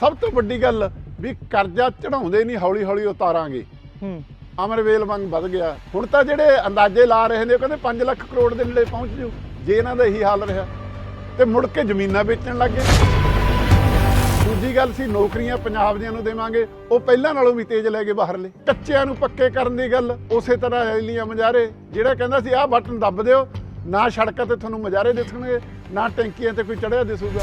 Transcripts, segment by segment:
ਸਭ ਤੋਂ ਵੱਡੀ ਗੱਲ ਵੀ ਕਰਜ਼ਾ ਚੜਾਉਂਦੇ ਨਹੀਂ ਹੌਲੀ ਹੌਲੀ ਉਤਾਰਾਂਗੇ। ਹੂੰ। ਅਮਰਵੇਲ ਵਾਂਗ ਵੱਧ ਗਿਆ। ਹੁਣ ਤਾਂ ਜਿਹੜੇ ਅੰਦਾਜ਼ੇ ਲਾ ਰਹੇ ਨੇ ਉਹ ਕਹਿੰਦੇ 5 ਲੱਖ ਕਰੋੜ ਦੇ ਨੇੜੇ ਪਹੁੰਚ ਜੂ ਜੇ ਇਹਨਾਂ ਦਾ ਇਹੀ ਹਾਲ ਰਿਹਾ। ਤੇ ਮੁੜ ਕੇ ਜ਼ਮੀਨਾਂ ਵੇਚਣ ਲੱਗੇ ਦੂਜੀ ਗੱਲ ਸੀ ਨੌਕਰੀਆਂ ਪੰਜਾਬ ਦੀਆਂ ਨੂੰ ਦੇਵਾਂਗੇ। ਉਹ ਪਹਿਲਾਂ ਨਾਲੋਂ ਵੀ ਤੇਜ਼ ਲੈ ਗਏ ਬਾਹਰਲੇ। ਕੱਚਿਆਂ ਨੂੰ ਪੱਕੇ ਕਰਨ ਦੀ ਗੱਲ ਉਸੇ ਤਰ੍ਹਾਂ ਐਲੀਆਂ ਮਜਾਰੇ। ਜਿਹੜਾ ਕਹਿੰਦਾ ਸੀ ਆਹ ਬਟਨ ਦੱਬ ਦਿਓ ਨਾ ਸੜਕਾਂ ਤੇ ਤੁਹਾਨੂੰ ਮਜਾਰੇ ਦਿਸਣਗੇ ਨਾ ਟੈਂਕੀਆਂ ਤੇ ਕੋਈ ਚੜਿਆ ਦਿਸੂਗਾ।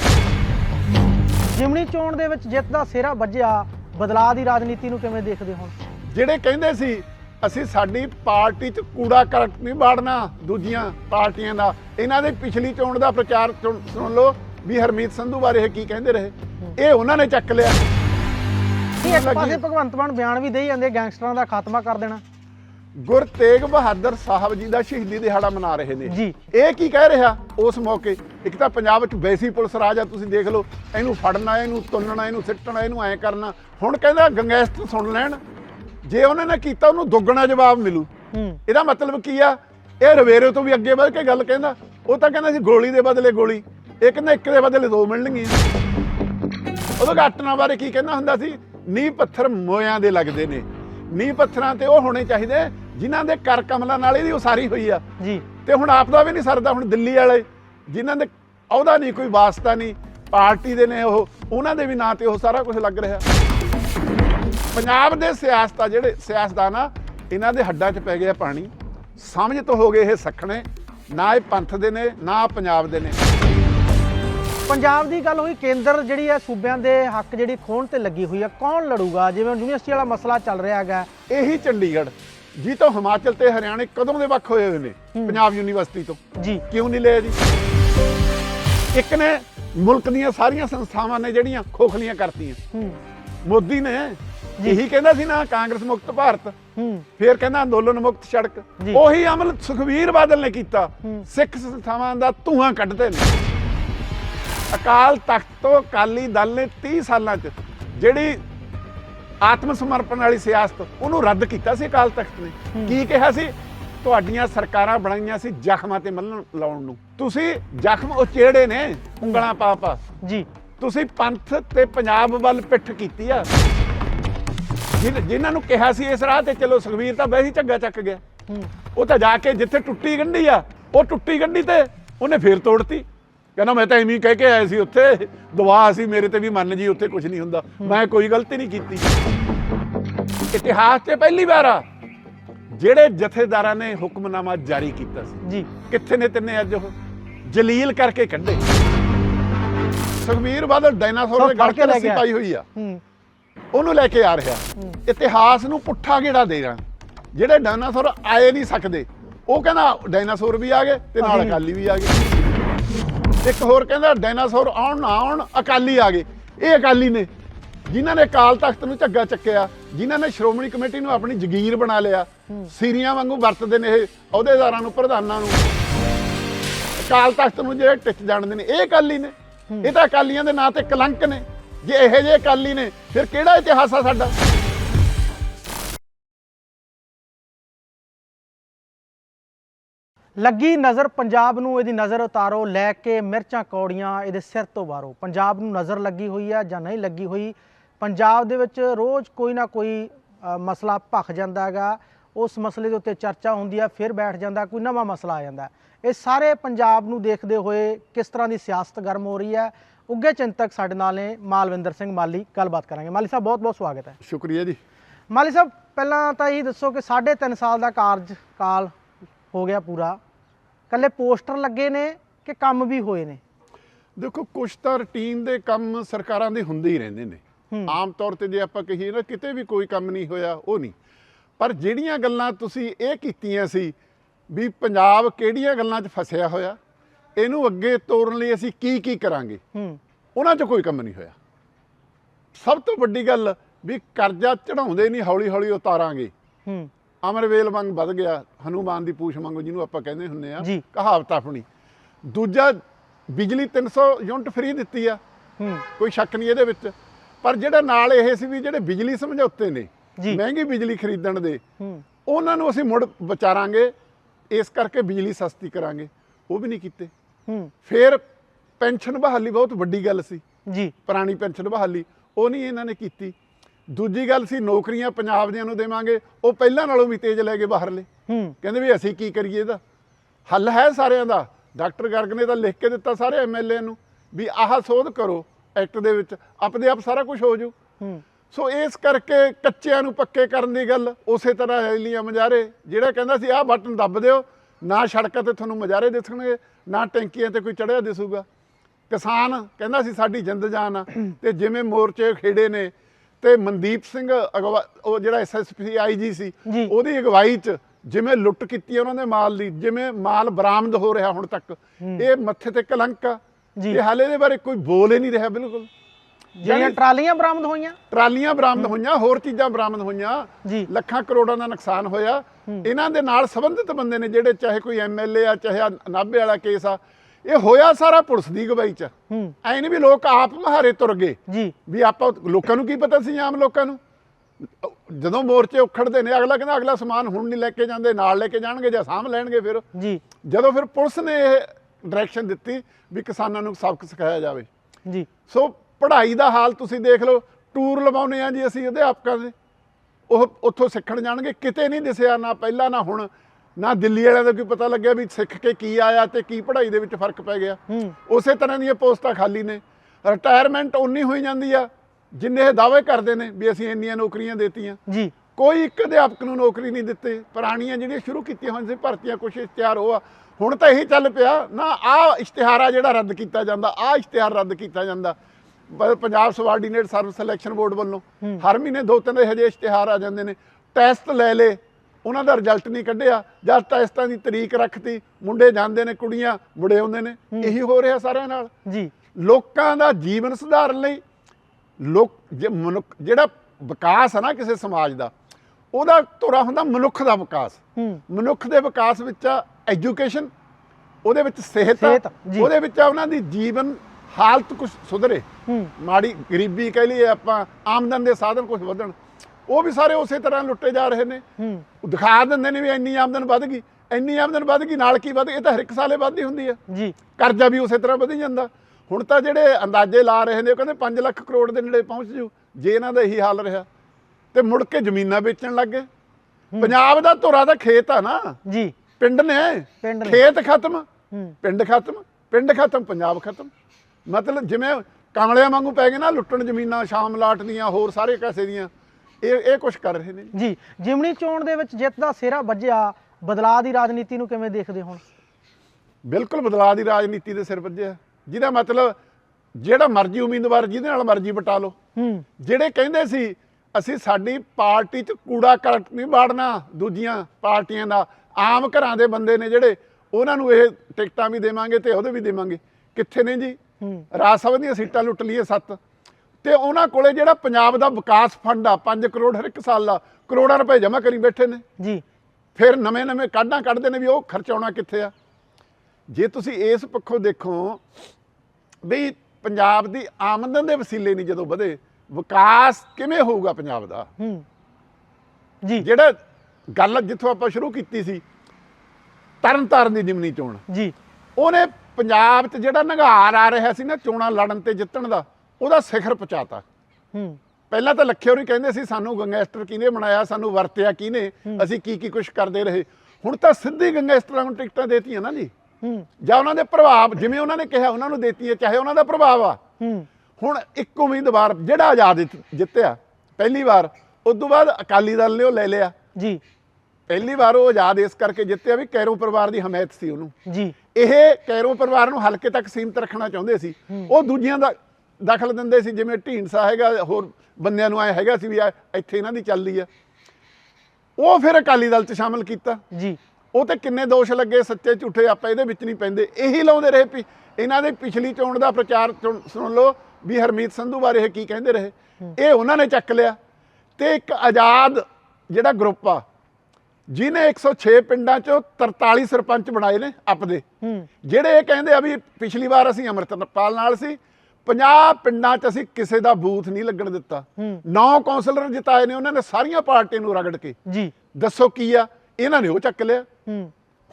ਜਿਮਣੀ ਚੋਣ ਦੇ ਵਿੱਚ ਜਿੱਤ ਦਾ ਸਿਹਰਾ ਵੱਜਿਆ ਬਦਲਾਅ ਦੀ ਰਾਜਨੀਤੀ ਨੂੰ ਕਿਵੇਂ ਦੇਖਦੇ ਹੋ ਜਿਹੜੇ ਕਹਿੰਦੇ ਸੀ ਅਸੀਂ ਸਾਡੀ ਪਾਰਟੀ 'ਚ ਕੂੜਾ ਕਰਕਟ ਨਹੀਂ ਬਾੜਨਾ ਦੂਜੀਆਂ ਪਾਰਟੀਆਂ ਦਾ। ਇਹਨਾਂ ਦੇ ਪਿਛਲੀ ਚੋਣ ਦਾ ਪ੍ਰਚਾਰ ਸੁਣ ਲਓ ਵੀ ਹਰਮੀਤ ਸੰਧੂ ਬਾਰੇ ਇਹ ਕੀ ਕਹਿੰਦੇ ਰਹੇ? ਇਹ ਉਹਨਾਂ ਨੇ ਚੱਕ ਲਿਆ। ਇਹ। ਪਾਸੇ ਭਗਵੰਤ ਮਾਨ ਬਿਆਨ ਵੀ ਦੇਈ ਜਾਂਦੇ ਗੈਂਗਸਟਰਾਂ ਦਾ ਖਾਤਮਾ ਕਰ ਦੇਣਾ। ਗੁਰ ਤੇਗ ਬਹਾਦਰ ਸਾਹਿਬ ਜੀ ਦਾ ਸ਼ਹੀਦੀ ਦਿਹਾੜਾ ਮਨਾ ਰਹੇ ਨੇ। ਜੀ। ਇਹ ਕੀ ਕਹਿ ਰਿਹਾ ਉਸ ਮੌਕੇ? ਇੱਕ ਤਾਂ ਪੰਜਾਬ ਵਿੱਚ ਵੈਸੀ ਪੁਲਿਸ ਰਾਜ ਆ ਤੁਸੀਂ ਦੇਖ ਲਓ ਇਹਨੂੰ ਫੜਨਾ ਇਹਨੂੰ ਤੁੰਨਣਾ ਇਹਨੂੰ ਸਿੱਟਣਾ ਇਹਨੂੰ ਐਂ ਕਰਨਾ। ਹੁਣ ਕਹਿੰਦਾ ਗੰਗੈਸਟ ਸੁਣ ਲੈਣ। ਜੇ ਉਹਨਾਂ ਨੇ ਕੀਤਾ ਉਹਨੂੰ ਦੁੱਗਣਾ ਜਵਾਬ ਮਿਲੂ। ਇਹਦਾ ਮਤਲਬ ਕੀ ਆ? ਇਹ ਰਵੇਰੇ ਤੋਂ ਵੀ ਅੱਗੇ ਵਧ ਕੇ ਗੱਲ ਕਹਿੰਦਾ। ਉਹ ਤਾਂ ਕਹਿੰਦਾ ਸੀ ਗੋਲੀ ਦੇ ਬਦਲੇ ਗੋਲੀ। ਇਹ ਕਹਿੰਦਾ ਇੱਕ ਦੇ ਬਦਲੇ ਦੋ ਮਿਲਣਗੀਆਂ। ਉਦੋਂ ਘਟਨਾ ਬਾਰੇ ਕੀ ਕਹਿੰਦਾ ਹੁੰਦਾ ਸੀ? ਨੀਂਹ ਪੱਥਰ ਮੋਇਆਂ ਦੇ ਲੱਗਦੇ ਨੇ। ਨੀਂਹ ਪੱਥਰਾਂ ਤੇ ਉਹ ਹੋਣੇ ਚਾਹੀਦੇ। ਜਿਨ੍ਹਾਂ ਦੇ ਕਰ ਕਮਲਾਂ ਨਾਲ ਇਹਦੀ ਉਸਾਰੀ ਹੋਈ ਆ। ਜੀ। ਤੇ ਹੁਣ ਆਪ ਦਾ ਵੀ ਨਹੀਂ ਸਰਦਾ ਹੁਣ ਦਿੱਲੀ ਵਾਲੇ ਜਿਨ੍ਹਾਂ ਦੇ ਅਹੁਦਾ ਨਹੀਂ ਕੋਈ ਵਾਸਤਾ ਨਹੀਂ ਪਾਰਟੀ ਦੇ ਨੇ ਉਹ ਉਹਨਾਂ ਦੇ ਵੀ ਨਾਂ ਤੇ ਉਹ ਸਾਰਾ ਕੁਝ ਲੱਗ ਰਿਹਾ। ਪੰਜਾਬ ਦੇ ਸਿਆਸਤਾ ਜਿਹੜੇ ਸਿਆਸਤਦਾਨ ਆ ਇਹਨਾਂ ਦੇ ਹੱਡਾਂ 'ਚ ਪੈ ਗਿਆ ਪਾਣੀ। ਸਮਝ ਤੋਂ ਹੋ ਗਏ ਇਹ ਸਖਣੇ ਨਾ ਇਹ ਪੰਥ ਦੇ ਨੇ ਨਾ ਪੰਜਾਬ ਦੇ ਨੇ। ਪੰਜਾਬ ਦੀ ਗੱਲ ਹੋਈ ਕੇਂਦਰ ਜਿਹੜੀ ਹੈ ਸੂਬਿਆਂ ਦੇ ਹੱਕ ਜਿਹੜੀ ਖੋਣ ਤੇ ਲੱਗੀ ਹੋਈ ਹੈ ਕੌਣ ਲੜੂਗਾ? ਜਿਵੇਂ ਯੂਨੀਵਰਸਿਟੀ ਵਾਲਾ ਮਸਲਾ ਚੱਲ ਰਿਹਾ ਹੈਗਾ। ਇਹੀ ਚੰਡੀਗੜ੍ਹ। ਜੀ ਤੋਂ ਹਿਮਾਚਲ ਤੇ ਹਰਿਆਣੇ ਕਦੋਂ ਦੇ ਵੱਖ ਹੋਏ ਹੋਏ ਨੇ? ਪੰਜਾਬ ਯੂਨੀਵਰਸਿਟੀ ਤੋਂ। ਜੀ। ਕਿਉਂ ਨਹੀਂ ਲਿਆ ਜੀ? ਇੱਕ ਨੇ ਮੁਲਕ ਦੀਆਂ ਸਾਰੀਆਂ ਸੰਸਥਾਵਾਂ ਨੇ ਜਿਹੜੀਆਂ ਖੋਖਲੀਆਂ ਕਰਤੀਆਂ। ਮੋਦੀ ਨੇ ਇਹੀ ਕਹਿੰਦਾ ਸੀ ਨਾ ਕਾਂਗਰਸ ਮੁਕਤ ਭਾਰਤ। ਫਿਰ ਕਹਿੰਦਾ ਅੰਦੋਲਨ ਮੁਕਤ ਸੜਕ। ਉਹੀ ਅਮਲ ਸੁਖਵੀਰ ਬਾਦਲ ਨੇ ਕੀਤਾ। ਸਿੱਖ ਸੰਸਥਾਵਾਂ ਦਾ ਧੂਆਂ ਕੱਢਦੇ ਨੇ। ਅਕਾਲ ਤਖਤ ਤੋਂ ਅਕਾਲੀ ਦਲ ਨੇ 30 ਸਾਲਾਂ 'ਚ ਜਿਹੜੀ ਆਤਮ ਸਮਰਪਣ ਵਾਲੀ ਸਿਆਸਤ ਉਹਨੂੰ ਰੱਦ ਕੀਤਾ ਸੀ ਅਕਾਲ ਤਖਤ ਨੇ। ਕੀ ਕਿਹਾ ਸੀ? ਤੁਹਾਡੀਆਂ ਸਰਕਾਰਾਂ ਬਣਾਈਆਂ ਸੀ ਜ਼ਖਮਾਂ ਤੇ ਮੱਲਣ ਲਾਉਣ ਨੂੰ। ਤੁਸੀਂ ਜ਼ਖਮ ਉਚੇੜੇ ਨੇ ਉਂਗਲਾਂ ਪਾ ਪਾ ਜੀ। ਤੁਸੀਂ ਪੰਥ ਤੇ ਪੰਜਾਬ ਵੱਲ ਪਿੱਠ ਕੀਤੀ ਆ। ਜਿਨ੍ਹਾਂ ਨੂੰ ਕਿਹਾ ਸੀ ਇਸ ਰਾਹ ਤੇ ਚਲੋ ਸੁਖਵੀਰ ਤਾਂ ਵੈਸੇ ਝੱਗਾ ਚੱਕ ਗਿਆ। ਉਹ ਤਾਂ ਜਾ ਕੇ ਜਿੱਥੇ ਟੁੱਟੀ ਗੰਢੀ ਆ ਉਹ ਟੁੱਟੀ ਗੰਢੀ ਤੇ ਉਹਨੇ ਫੇਰ ਤੋੜਤੀ। ਕਹਿੰਦਾ ਮੈਂ ਤਾਂ ਐਵੇਂ ਕਹਿ ਕੇ ਆਇਆ ਸੀ ਉੱਥੇ ਦੁਆ ਸੀ ਮੇਰੇ ਤੇ ਵੀ ਮੰਨ ਜੀ ਉੱਥੇ ਕੁਝ ਨਹੀਂ ਹੁੰਦਾ। ਮੈਂ ਕੋਈ ਗਲਤੀ ਨਹੀਂ ਕੀਤੀ। ਇਤਿਹਾਸ 'ਚ ਪਹਿਲੀ ਵਾਰ ਆ। ਜਿਹੜੇ ਜਥੇਦਾਰਾਂ ਨੇ ਹੁਕਮਨਾਮਾ ਜਾਰੀ ਕੀਤਾ ਸੀ ਜੀ। ਕਿੱਥੇ ਨੇ ਤਿੰਨੇ ਅੱਜ ਉਹ? ਜਲੀਲ ਕਰਕੇ ਕੱਢੇ। ਸੁਖਬੀਰ ਬਾਦਲ ਡਾਇਨਾਸੌਰ ਦੇ ਗਲ ਕੇ ਕੇ ਲੈ ਰੱਸੀ ਗਿਆ। ਪਾਈ ਹੋਈ ਆ। ਹੂੰ। ਉਹਨੂੰ ਲੈ ਕੇ ਆ ਰਿਹਾ। ਇਤਿਹਾਸ ਨੂੰ ਪੁੱਠਾ ਗੇੜਾ ਦੇਣਾ ਜਿਹੜੇ ਡਾਇਨਾਸੌਰ ਆਏ ਨਹੀਂ ਸਕਦੇ ਉਹ ਕਹਿੰਦਾ ਡਾਇਨਾਸੌਰ ਵੀ ਆ ਗਏ ਤੇ ਨਾਲ। ਅਕਾਲੀ ਵੀ ਆ ਗਏ। ਇੱਕ ਹੋਰ ਕਹਿੰਦਾ ਡਾਇਨਾਸੌਰ ਆਉਣ ਨਾ ਆਉਣ, ਅਕਾਲੀ ਆ ਗਏ। ਇਹ ਅਕਾਲੀ ਨੇ, ਜਿਨ੍ਹਾਂ ਨੇ ਅਕਾਲ ਤਖਤ ਨੂੰ ਝੱਗਾ ਚੱਕਿਆ, ਜਿਨ੍ਹਾਂ ਨੇ ਸ਼੍ਰੋਮਣੀ ਕਮੇਟੀ ਨੂੰ ਆਪਣੀ ਜ਼ਗੀਰ ਬਣਾ ਲਿਆ, ਸੀਰੀਆਂ ਵਾਂਗੂ ਵਰਤਦੇ ਨੇ ਇਹ ਅਹੁਦੇਦਾਰਾਂ ਨੂੰ, ਪ੍ਰਧਾਨਾਂ ਨੂੰ। ਅਕਾਲ ਤਖਤ ਨੂੰ ਜਿਹੜੇ ਟਿਕ ਜਾਣਦੇ ਨੇ, ਇਹ ਅਕਾਲੀ ਨੇ। ਇਹ ਤਾਂ ਅਕਾਲੀਆਂ ਦੇ ਨਾਂ ਤੇ ਕਲੰਕ ਨੇ। ਜੇ ਇਹੋ ਜਿਹੇ ਅਕਾਲੀ ਨੇ, ਫਿਰ ਕਿਹੜਾ ਇਤਿਹਾਸ ਆ ਸਾਡਾ? ਲੱਗੀ ਨਜ਼ਰ ਪੰਜਾਬ ਨੂੰ ਇਹਦੀ ਨਜ਼ਰ ਉਤਾਰੋ ਲੈ ਕੇ ਮਿਰਚਾਂ ਕੌੜੀਆਂ ਇਹਦੇ ਸਿਰ ਤੋਂ ਵਾਰੋ ਪੰਜਾਬ ਨੂੰ ਨਜ਼ਰ ਲੱਗੀ ਹੋਈ ਹੈ ਜਾਂ ਨਹੀਂ ਲੱਗੀ ਹੋਈ ਪੰਜਾਬ ਦੇ ਵਿੱਚ ਰੋਜ਼ ਕੋਈ ਨਾ ਕੋਈ ਮਸਲਾ ਭਖ ਜਾਂਦਾ ਹੈਗਾ। ਉਸ ਮਸਲੇ ਦੇ ਉੱਤੇ ਚਰਚਾ ਹੁੰਦੀ ਹੈ ਫਿਰ ਬੈਠ ਜਾਂਦਾ ਕੋਈ ਨਵਾਂ ਮਸਲਾ ਆ ਜਾਂਦਾ। ਇਹ ਸਾਰੇ ਪੰਜਾਬ ਨੂੰ ਦੇਖਦੇ ਹੋਏ ਕਿਸ ਤਰ੍ਹਾਂ ਦੀ ਸਿਆਸਤ ਗਰਮ ਹੋ ਰਹੀ ਹੈ ਉੱਗੇ ਚਿੰਤਕ ਸਾਡੇ ਨਾਲ ਨੇ ਮਾਲਵਿੰਦਰ ਸਿੰਘ ਮਾਲੀ ਗੱਲਬਾਤ ਕਰਾਂਗੇ। ਮਾਲੀ ਸਾਹਿਬ ਬਹੁਤ ਬਹੁਤ ਸਵਾਗਤ ਹੈ। ਸ਼ੁਕਰੀਆ ਜੀ। ਮਾਲੀ ਸਾਹਿਬ ਪਹਿਲਾਂ ਤਾਂ ਇਹ ਦੱਸੋ ਕਿ 3.5 ਸਾਲ ਦਾ ਕਾਰਜਕਾਲ ਹੋ ਗਿਆ ਪੂਰਾ। ਕੱਲੇ ਪੋਸਟਰ ਲੱਗੇ ਨੇ ਕਿ ਕੰਮ ਵੀ ਹੋਏ ਨੇ? ਦੇਖੋ ਕੁਛ ਤਾਂ ਰੁਟੀਨ ਦੇ ਕੰਮ ਸਰਕਾਰਾਂ ਦੇ ਹੁੰਦੇ ਹੀ ਰਹਿੰਦੇ ਨੇ। ਆਮ ਤੌਰ ਤੇ ਜੇ ਆਪਾਂ ਕਹੀਏ ਨਾ ਕਿਤੇ ਵੀ ਕੋਈ ਕੰਮ ਨਹੀਂ ਹੋਇਆ ਉਹ ਨਹੀਂ। ਪਰ ਜਿਹੜੀਆਂ ਗੱਲਾਂ ਤੁਸੀਂ ਇਹ ਕੀਤੀਆਂ ਸੀ ਵੀ ਪੰਜਾਬ ਕਿਹੜੀਆਂ ਗੱਲਾਂ 'ਚ ਫਸਿਆ ਹੋਇਆ ਇਹਨੂੰ ਅੱਗੇ ਤੋਰਨ ਲਈ ਅਸੀਂ ਕੀ ਕੀ ਕਰਾਂਗੇ? ਹੂੰ। ਉਹਨਾਂ 'ਚ ਕੋਈ ਕੰਮ ਨਹੀਂ ਹੋਇਆ। ਸਭ ਤੋਂ ਵੱਡੀ ਗੱਲ ਵੀ ਕਰਜ਼ਾ ਚੜਾਉਂਦੇ ਨਹੀਂ ਹੌਲੀ ਹੌਲੀ ਉਤਾਰਾਂਗੇ ਹੂੰ। ਅਮਰਵੇਲ ਵਾਂਗ ਵੱਧ ਗਿਆ ਹਨੂਮਾਨ ਦੀ ਪੂਛ ਵਾਂਗੂ ਜਿਹਨੂੰ ਆਪਾਂ ਕਹਿੰਦੇ ਹੁੰਦੇ ਆ। ਕਹਾਵਤ ਆਪਣੀ। ਦੂਜਾ ਬਿਜਲੀ 300 ਯੂਨਿਟ ਫ੍ਰੀ ਦਿੱਤੀ ਆ। ਕੋਈ ਸ਼ੱਕ ਨਹੀਂ ਇਹਦੇ ਵਿੱਚ। ਪਰ ਜਿਹੜਾ ਨਾਲ ਇਹ ਸੀ ਵੀ ਜਿਹੜੇ ਬਿਜਲੀ ਸਮਝੌਤੇ ਨੇ। ਮਹਿੰਗੀ ਬਿਜਲੀ ਖਰੀਦਣ ਦੇ ਉਹਨਾਂ ਨੂੰ ਅਸੀਂ ਮੁੜ ਵਿਚਾਰਾਂਗੇ ਇਸ ਕਰਕੇ ਬਿਜਲੀ ਸਸਤੀ ਕਰਾਂਗੇ। ਉਹ ਵੀ ਨਹੀਂ ਕੀਤੇ। ਫਿਰ ਪੈਨਸ਼ਨ ਬਹਾਲੀ ਬਹੁਤ ਵੱਡੀ ਗੱਲ ਸੀ। ਜੀ। ਪੁਰਾਣੀ ਪੈਨਸ਼ਨ ਬਹਾਲੀ ਉਹ ਨਹੀਂ ਇਹਨਾਂ ਨੇ ਕੀਤੀ। ਦੂਜੀ ਗੱਲ ਸੀ ਨੌਕਰੀਆਂ ਪੰਜਾਬ ਦੀਆਂ ਨੂੰ ਦੇਵਾਂਗੇ ਉਹ ਪਹਿਲਾਂ ਨਾਲੋਂ ਵੀ ਤੇਜ਼ ਲੈ ਗਏ ਬਾਹਰਲੇ ਹੂੰ। ਕਹਿੰਦੇ ਵੀ ਅਸੀਂ ਕੀ ਕਰੀਏ ਇਹਦਾ? ਹੱਲ ਹੈ ਸਾਰਿਆਂ ਦਾ। ਡਾਕਟਰ ਗਰਗ ਨੇ ਤਾਂ ਲਿਖ ਕੇ ਦਿੱਤਾ ਸਾਰੇ ਐਮਐਲਏ ਨੂੰ ਵੀ ਆਹ ਸੋਧ ਕਰੋ ਐਕਟ ਦੇ ਵਿੱਚ ਆਪਦੇ ਆਪ ਸਾਰਾ ਕੁਝ ਹੋ ਜੂ। ਸੋ ਇਸ ਕਰਕੇ ਕੱਚਿਆਂ ਨੂੰ ਪੱਕੇ ਕਰਨ ਦੀ ਗੱਲ ਉਸੇ ਤਰ੍ਹਾਂ ਰੈਲੀਆਂ ਮਜਾਰੇ ਜਿਹੜਾ ਕਹਿੰਦਾ ਸੀ ਆਹ ਬਟਨ ਦੱਬ ਦਿਓ ਨਾ ਸੜਕਾਂ ਤੇ ਤੁਹਾਨੂੰ ਮਜਾਰੇ ਦਿਸਣਗੇ ਨਾ ਟੈਂਕੀਆਂ ਤੇ ਕੋਈ ਚੜਿਆ ਦਿਸੂਗਾ। ਕਿਸਾਨ ਕਹਿੰਦਾ ਸੀ ਸਾਡੀ ਜਿੰਦ ਜਾਨ ਆ ਤੇ ਜਿਵੇਂ ਮੋਰਚੇ ਖੇੜੇ ਨੇ ਤੇ ਮਨਦੀਪ ਸਿੰਘ ਅਗਵਾ ਉਹ ਜਿਹੜਾ ਐਸਐਸਪੀ ਆਈਜੀ ਸੀ। ਉਹਦੀ ਅਗਵਾਈ 'ਚ ਜਿਵੇਂ ਲੁੱਟ ਕੀਤੀ ਉਹਨਾਂ ਦੇ ਮਾਲ ਦੀ ਜਿਵੇਂ ਮਾਲ ਬਰਾਮਦ ਹੋ ਰਿਹਾ ਹੁਣ ਤੱਕ ਇਹ ਮੱਥੇ ਤੇ ਕਲੰਕ ਆ। ਤੇ ਹਾਲੇ ਦੇ ਬਾਰੇ ਕੋਈ ਬੋਲ ਹੀ ਨਹੀਂ ਰਿਹਾ ਬਿਲਕੁਲ। ਜਿਹੜੀਆਂ ਟਰਾਲੀਆਂ ਬਰਾਮਦ ਹੋਈਆਂ। ਟਰਾਲੀਆਂ ਬਰਾਮਦ ਹੋਈਆਂ ਹੋਰ ਚੀਜ਼ਾਂ ਬਰਾਮਦ ਹੋਈਆਂ ਲੱਖਾਂ ਕਰੋੜਾਂ ਦਾ ਨੁਕਸਾਨ ਹੋਇਆ। ਇਹਨਾਂ ਦੇ ਨਾਲ ਸੰਬੰਧਿਤ ਬੰਦੇ ਨੇ ਜਿਹੜੇ ਚਾਹੇ ਕੋਈ ਐਮਐਲਏ ਆ ਚਾਹੇ ਨਾਭੇ ਵਾਲਾ ਕੇਸ ਆ ਇਹ ਹੋਇਆ ਸਾਰਾ ਪੁਲਿਸ ਦੀ ਗਵਾਹੀ ਚ। ਹੂੰ। ਐ ਨਹੀਂ ਵੀ ਲੋਕ ਆਪ ਮਹਾਰੇ ਤੁਰ ਗਏ। ਜੀ। ਵੀ ਆਪਾਂ ਲੋਕਾਂ ਨੂੰ ਕੀ ਪਤਾ ਸੀ ਆਮ ਲੋਕਾਂ ਨੂੰ? ਜਦੋਂ ਮੋਰਚੇ ਉਖੜਦੇ ਨੇ ਅਗਲਾ ਕਹਿੰਦਾ ਅਗਲਾ ਸਮਾਨ ਹੁਣ ਨਹੀਂ ਲੈ ਕੇ ਜਾਂਦੇ ਨਾਲ ਲੈ ਕੇ ਜਾਣਗੇ ਜਾਂ ਸਾਂਭ ਲੈਣਗੇ ਫਿਰ। ਜੀ। ਜਦੋਂ ਫਿਰ ਪੁਲਿਸ ਨੇ ਇਹ ਡਾਇਰੈਕਸ਼ਨ ਦਿੱਤੀ ਵੀ ਕਿਸਾਨਾਂ ਨੂੰ ਸਬਕ ਸਿਖਾਇਆ ਜਾਵੇ। ਜੀ। ਸੋ ਪੜ੍ਹਾਈ ਦਾ ਹਾਲ ਤੁਸੀਂ ਦੇਖ ਲਓ ਟੂਰ ਲਵਾਉਨੇ ਆ ਜੀ ਅਸੀਂ ਅਧਿਆਪਕਾਂ ਦੇ। ਉਹ ਉੱਥੋਂ ਸਿੱਖਣ ਜਾਣਗੇ ਕਿਤੇ ਨਹੀਂ ਦਿਸਿਆ ਨਾ ਪਹਿਲਾਂ ਨਾ ਹੁਣ। ਨਾ ਦਿੱਲੀ ਵਾਲਿਆਂ ਦਾ ਕੋਈ ਪਤਾ ਲੱਗਿਆ ਵੀ ਸਿੱਖ ਕੇ ਕੀ ਆਇਆ ਤੇ ਕੀ ਪੜ੍ਹਾਈ ਦੇ ਵਿੱਚ ਫ਼ਰਕ ਪੈ ਗਿਆ। ਉਸੇ ਤਰ੍ਹਾਂ ਦੀਆਂ ਪੋਸਟਾਂ ਖਾਲੀ ਨੇ। ਰਿਟਾਇਰਮੈਂਟ ਉਨੀ ਹੋਈ ਜਾਂਦੀ ਆ ਜਿੰਨੇ ਇਹ ਦਾਅਵੇ ਕਰਦੇ ਨੇ ਵੀ ਅਸੀਂ ਇੰਨੀਆਂ ਨੌਕਰੀਆਂ ਦੇਤੀਆਂ। ਜੀ। ਕੋਈ ਇੱਕ ਅਧਿਆਪਕ ਨੂੰ ਨੌਕਰੀ ਨਹੀਂ ਦਿੱਤੇ। ਪੁਰਾਣੀਆਂ ਜਿਹੜੀਆਂ ਸ਼ੁਰੂ ਕੀਤੀਆਂ ਹੋਈਆਂ ਸੀ ਭਰਤੀਆਂ ਕੁਛ ਇਸ਼ਤਿਹਾਰ ਹੋਆ ਹੁਣ ਤਾਂ ਇਹੀ ਚੱਲ ਪਿਆ ਨਾ ਆ ਇਸ਼ਤਿਹਾਰ ਆ ਜਿਹੜਾ ਰੱਦ ਕੀਤਾ ਜਾਂਦਾ ਆ ਇਸ਼ਤਿਹਾਰ ਰੱਦ ਕੀਤਾ ਜਾਂਦਾ। Punjab subordinate service selection board ਵੱਲੋਂ ਹਰ ਮਹੀਨੇ ਦੋ ਤਿੰਨ ਇਹੋ ਜਿਹੇ ਇਸ਼ਤਿਹਾਰ ਆ ਜਾਂਦੇ ਨੇ। ਟੈਸਟ ਲੈ ਲੇ ਉਹਨਾਂ ਦਾ ਰਿਜ਼ਲਟ ਨਹੀਂ ਕੱਢਿਆ। ਜਦ ਟੈਸਟਾਂ ਦੀ ਤਰੀਕ ਰੱਖਤੀ। ਮੁੰਡੇ ਜਾਂਦੇ ਨੇ ਕੁੜੀਆਂ ਮੁੰਡੇ ਆਉਂਦੇ ਨੇ। ਇਹੀ ਹੋ ਰਿਹਾ ਸਾਰਿਆਂ ਨਾਲ। ਜੀ। ਲੋਕਾਂ ਦਾ ਜੀਵਨ ਸੁਧਾਰਨ ਲਈ ਲੋਕ ਜੇ ਮਨੁੱਖ ਜਿਹੜਾ ਵਿਕਾਸ ਹੈ ਨਾ ਕਿਸੇ ਸਮਾਜ ਦਾ ਉਹਦਾ ਧੁਰਾ ਹੁੰਦਾ ਮਨੁੱਖ ਦਾ ਵਿਕਾਸ। ਮਨੁੱਖ ਦੇ ਵਿਕਾਸ ਵਿੱਚ ਐਜੂਕੇਸ਼ਨ ਉਹਦੇ ਵਿੱਚ ਸਿਹਤ ਜੀ। ਉਹਦੇ ਵਿੱਚ ਉਹਨਾਂ ਦੀ ਜੀਵਨ ਹਾਲਤ ਕੁਝ ਸੁਧਰੇ। ਮਾੜੀ ਗਰੀਬੀ ਕਹਿ ਲਈਏ ਆਪਾਂ ਆਮਦਨ ਦੇ ਸਾਧਨ ਕੁਝ ਵਧਣ। ਉਹ ਵੀ ਸਾਰੇ ਉਸੇ ਤਰ੍ਹਾਂ ਲੁੱਟੇ ਜਾ ਰਹੇ ਨੇ। ਹੂੰ। ਉਹ ਦਿਖਾ ਦਿੰਦੇ ਨੇ ਵੀ ਇੰਨੀ ਆਮਦਨ ਵੱਧ ਗਈ। ਇੰਨੀ ਆਮਦਨ ਵੱਧ ਗਈ ਨਾਲ ਕੀ ਵੱਧ? ਇਹ ਤਾਂ ਹਰ ਇੱਕ ਸਾਲੇ ਵੱਧਦੀ ਹੁੰਦੀ ਆ। ਜੀ। ਕਰਜ਼ਾ ਵੀ ਉਸੇ ਤਰ੍ਹਾਂ ਵਧੀ ਜਾਂਦਾ। ਹੁਣ ਤਾਂ ਜਿਹੜੇ ਅੰਦਾਜ਼ੇ ਲਾ ਰਹੇ ਨੇ ਉਹ ਕਹਿੰਦੇ 5 ਲੱਖ ਕਰੋੜ ਦੇ ਨੇੜੇ ਪਹੁੰਚ ਜੂ ਜੇ ਇਹਨਾਂ ਦਾ ਇਹੀ ਹਾਲ ਰਿਹਾ। ਤੇ ਮੁੜ ਕੇ ਜ਼ਮੀਨਾਂ ਵੇਚਣ ਲੱਗ ਗਏ। ਪੰਜਾਬ ਦਾ ਧੁਰਾ ਤਾਂ ਖੇਤ ਆ ਨਾ। ਜੀ। ਪਿੰਡ ਨੇ। ਖੇਤ ਖਤਮ। ਹੂੰ। ਪਿੰਡ ਖਤਮ। ਪਿੰਡ ਖਤਮ ਪੰਜਾਬ ਖਤਮ। ਮਤਲਬ ਜਿਵੇਂ ਕਮਲਿਆਂ ਵਾਂਗੂ ਪੈ ਗਏ ਨਾ ਲੁੱਟਣ ਜ਼ਮੀਨਾਂ ਸ਼ਾਮ ਲਾਟ ਦੀਆਂ ਹੋਰ ਸਾਰੇ ਕਾਸੇ ਦੀਆਂ। ਇਹ ਇਹ ਕੁਝ ਕਰ ਰਹੇ ਨੇ ਜੀ। ਜਿਮਣੀ ਚੋਣ ਦੇ ਵਿੱਚ ਜਿੱਤ ਦਾ ਸਿਹਰਾ ਵੱਜਿਆ ਬਦਲਾਅ ਦੀ ਰਾਜਨੀਤੀ ਨੂੰ ਕਿਵੇਂ ਦੇਖਦੇ ਹੁਣ ਬਿਲਕੁਲ ਬਦਲਾਅ ਦੀ ਰਾਜਨੀਤੀ ਦੇ ਸਿਰ ਵੱਜਿਆ। ਜਿਹਦਾ ਮਤਲਬ ਜਿਹੜਾ ਮਰਜ਼ੀ ਉਮੀਦਵਾਰ ਜਿਹਦੇ ਨਾਲ ਮਰਜ਼ੀ ਵਟਾ ਲਓ। ਹੂੰ। ਜਿਹੜੇ ਕਹਿੰਦੇ ਸੀ ਅਸੀਂ ਸਾਡੀ ਪਾਰਟੀ 'ਚ ਕੂੜਾ ਕਰਟ ਨਹੀਂ ਬਾੜਨਾ ਦੂਜੀਆਂ ਪਾਰਟੀਆਂ ਦਾ ਆਮ ਘਰਾਂ ਦੇ ਬੰਦੇ ਨੇ ਜਿਹੜੇ ਉਹਨਾਂ ਨੂੰ ਇਹ ਟਿਕਟਾਂ ਵੀ ਦੇਵਾਂਗੇ ਤੇ ਉਹਦੇ ਵੀ ਦੇਵਾਂਗੇ। ਕਿੱਥੇ ਨੇ ਜੀ? ਹੂੰ। ਰਾਜ ਸਭਾ ਦੀਆਂ ਸੀਟਾਂ ਲੁੱਟ ਲਈਏ ਸੱਤ। ਤੇ ਉਹਨਾਂ ਕੋਲੇ ਜਿਹੜਾ ਪੰਜਾਬ ਦਾ ਵਿਕਾਸ ਫੰਡ ਆ 5 ਕਰੋੜ ਹਰ ਇੱਕ ਸਾਲ ਦਾ ਕਰੋੜਾਂ ਰੁਪਏ ਜਮ੍ਹਾਂ ਕਰੀ ਬੈਠੇ ਨੇ। ਜੀ। ਫਿਰ ਨਵੇਂ ਨਵੇਂ ਕਾਢਾਂ ਕੱਢਦੇ ਨੇ ਵੀ ਉਹ ਖਰਚਾਉਣਾ ਕਿੱਥੇ ਆ। ਜੇ ਤੁਸੀਂ ਇਸ ਪੱਖੋਂ ਦੇਖੋ ਵੀ ਪੰਜਾਬ ਦੀ ਆਮਦਨ ਦੇ ਵਸੀਲੇ ਨਹੀਂ ਜਦੋਂ ਵਧੇ ਵਿਕਾਸ ਕਿਵੇਂ ਹੋਊਗਾ ਪੰਜਾਬ ਦਾ? ਹੂੰ। ਜੀ। ਜਿਹੜਾ ਗੱਲ ਜਿੱਥੋਂ ਆਪਾਂ ਸ਼ੁਰੂ ਕੀਤੀ ਸੀ ਤਰਨ ਤਾਰਨ ਦੀ ਜਿਮਨੀ ਚੋਣ। ਜੀ। ਉਹਨੇ ਪੰਜਾਬ 'ਚ ਜਿਹੜਾ ਨਿਘਾਰ ਆ ਰਿਹਾ ਸੀ ਨਾ ਚੋਣਾਂ ਲੜਨ ਤੇ ਜਿੱਤਣ ਦਾ ਉਹਦਾ ਸਿਖਰ ਪਹੁੰਚਾਤਾ। ਹੂੰ। ਪਹਿਲਾਂ ਤਾਂ ਲੱਖੇ ਹੋਰੀ ਕਹਿੰਦੇ ਸੀ ਸਾਨੂੰ ਗੰਗੈਸਟਰ ਕਿਹਨੇ ਬਣਾਇਆ? ਸਾਨੂੰ ਵਰਤਿਆ ਕਿਹਨੇ? ਅਸੀਂ ਕੀ ਕੀ ਕੁਝ ਕਰਦੇ ਰਹੇ? ਹੁਣ ਤਾਂ ਸਿੱਧੀ ਗੰਗੈਸਟਰਾਂ ਨੂੰ ਟਿਕਟਾਂ ਦੇਤੀਆਂ ਨਾ ਜੀ। ਹੂੰ। ਜਾਂ ਉਹਨਾਂ ਦੇ ਪ੍ਰਭਾਵ ਜਿਵੇਂ ਉਹਨਾਂ ਨੇ ਕਿਹਾ ਉਹਨਾਂ ਨੂੰ ਦੇਤੀ ਹੈ ਚਾਹੇ ਉਹਨਾਂ ਦਾ ਪ੍ਰਭਾਵ ਆ। ਹੂੰ। ਹੁਣ ਇੱਕ ਉਮੀਦਵਾਰ ਜਿਹੜਾ ਆਜ਼ਾਦ ਜਿੱਤ- ਜਿੱਤਿਆ ਪਹਿਲੀ ਵਾਰ ਉਸ ਤੋਂ ਬਾਅਦ ਅਕਾਲੀ ਦਲ ਨੇ ਉਹ ਲੈ ਲਿਆ। ਜੀ। ਪਹਿਲੀ ਵਾਰ ਉਹ ਆਜ਼ਾਦ ਇਸ ਕਰਕੇ ਜਿੱਤਿਆ ਵੀ ਕੈਰੋ ਪਰਿਵਾਰ ਦੀ ਹਮਾਇਤ ਸੀ ਉਹਨੂੰ। ਜੀ। ਇਹ ਕੈਰੋ ਪਰਿਵਾਰ ਨੂੰ ਹਲਕੇ ਤੱਕ ਸੀਮਤ ਰੱਖਣਾ ਚਾਹੁੰਦੇ ਸੀ। ਉਹ ਦੂਜੀਆਂ ਦਾ ਦਖਲ ਦਿੰਦੇ ਸੀ ਜਿਵੇਂ ਢੀਂਡਸਾ ਹੈਗਾ ਹੋਰ ਬੰਦਿਆਂ ਨੂੰ ਐ ਹੈਗਾ ਸੀ ਵੀ ਆ ਇੱਥੇ ਇਹਨਾਂ ਦੀ ਚੱਲਦੀ ਆ। ਉਹ ਫਿਰ ਅਕਾਲੀ ਦਲ 'ਚ ਸ਼ਾਮਲ ਕੀਤਾ। ਜੀ। ਉਹ ਤੇ ਕਿੰਨੇ ਦੋਸ਼ ਲੱਗੇ ਸੱਚੇ ਝੂਠੇ ਆਪਾਂ ਇਹਦੇ ਵਿੱਚ ਨਹੀਂ ਪੈਂਦੇ। ਇਹੀ ਲਾਉਂਦੇ ਰਹੇ ਵੀ ਇਹਨਾਂ ਦੇ ਪਿਛਲੀ ਚੋਣ ਦਾ ਪ੍ਰਚਾਰ ਸੁਣ ਲਓ ਵੀ ਹਰਮੀਤ ਸੰਧੂ ਬਾਰੇ ਇਹ ਕੀ ਕਹਿੰਦੇ ਰਹੇ। ਇਹ ਉਹਨਾਂ ਨੇ ਚੱਕ ਲਿਆ। ਤੇ ਇੱਕ ਆਜ਼ਾਦ ਜਿਹੜਾ ਗਰੁੱਪ ਆ ਜਿਹਨੇ 106 ਪਿੰਡਾਂ ਚੋਂ 43 ਸਰਪੰਚ ਬਣਾਏ ਨੇ ਆਪਦੇ। ਜਿਹੜੇ ਇਹ ਕਹਿੰਦੇ ਆ ਵੀ ਪਿਛਲੀ ਵਾਰ ਅਸੀਂ ਅੰਮ੍ਰਿਤਪਾਲ ਨਾਲ ਸੀ 50 ਪਿੰਡਾਂ 'ਚ ਅਸੀਂ ਕਿਸੇ ਦਾ ਬੂਥ ਨਹੀਂ ਲੱਗਣ ਦਿੱਤਾ। ਨੌ ਕੌਂਸਲਰ ਜਿਤਾਏ ਨੇ ਉਹਨਾਂ ਨੇ ਸਾਰੀਆਂ ਪਾਰਟੀਆਂ ਨੂੰ ਰਗੜ ਕੇ। ਜੀ। ਦੱਸੋ ਕੀ ਆ? ਇਹਨਾਂ ਨੇ ਉਹ ਚੱਕ ਲਿਆ।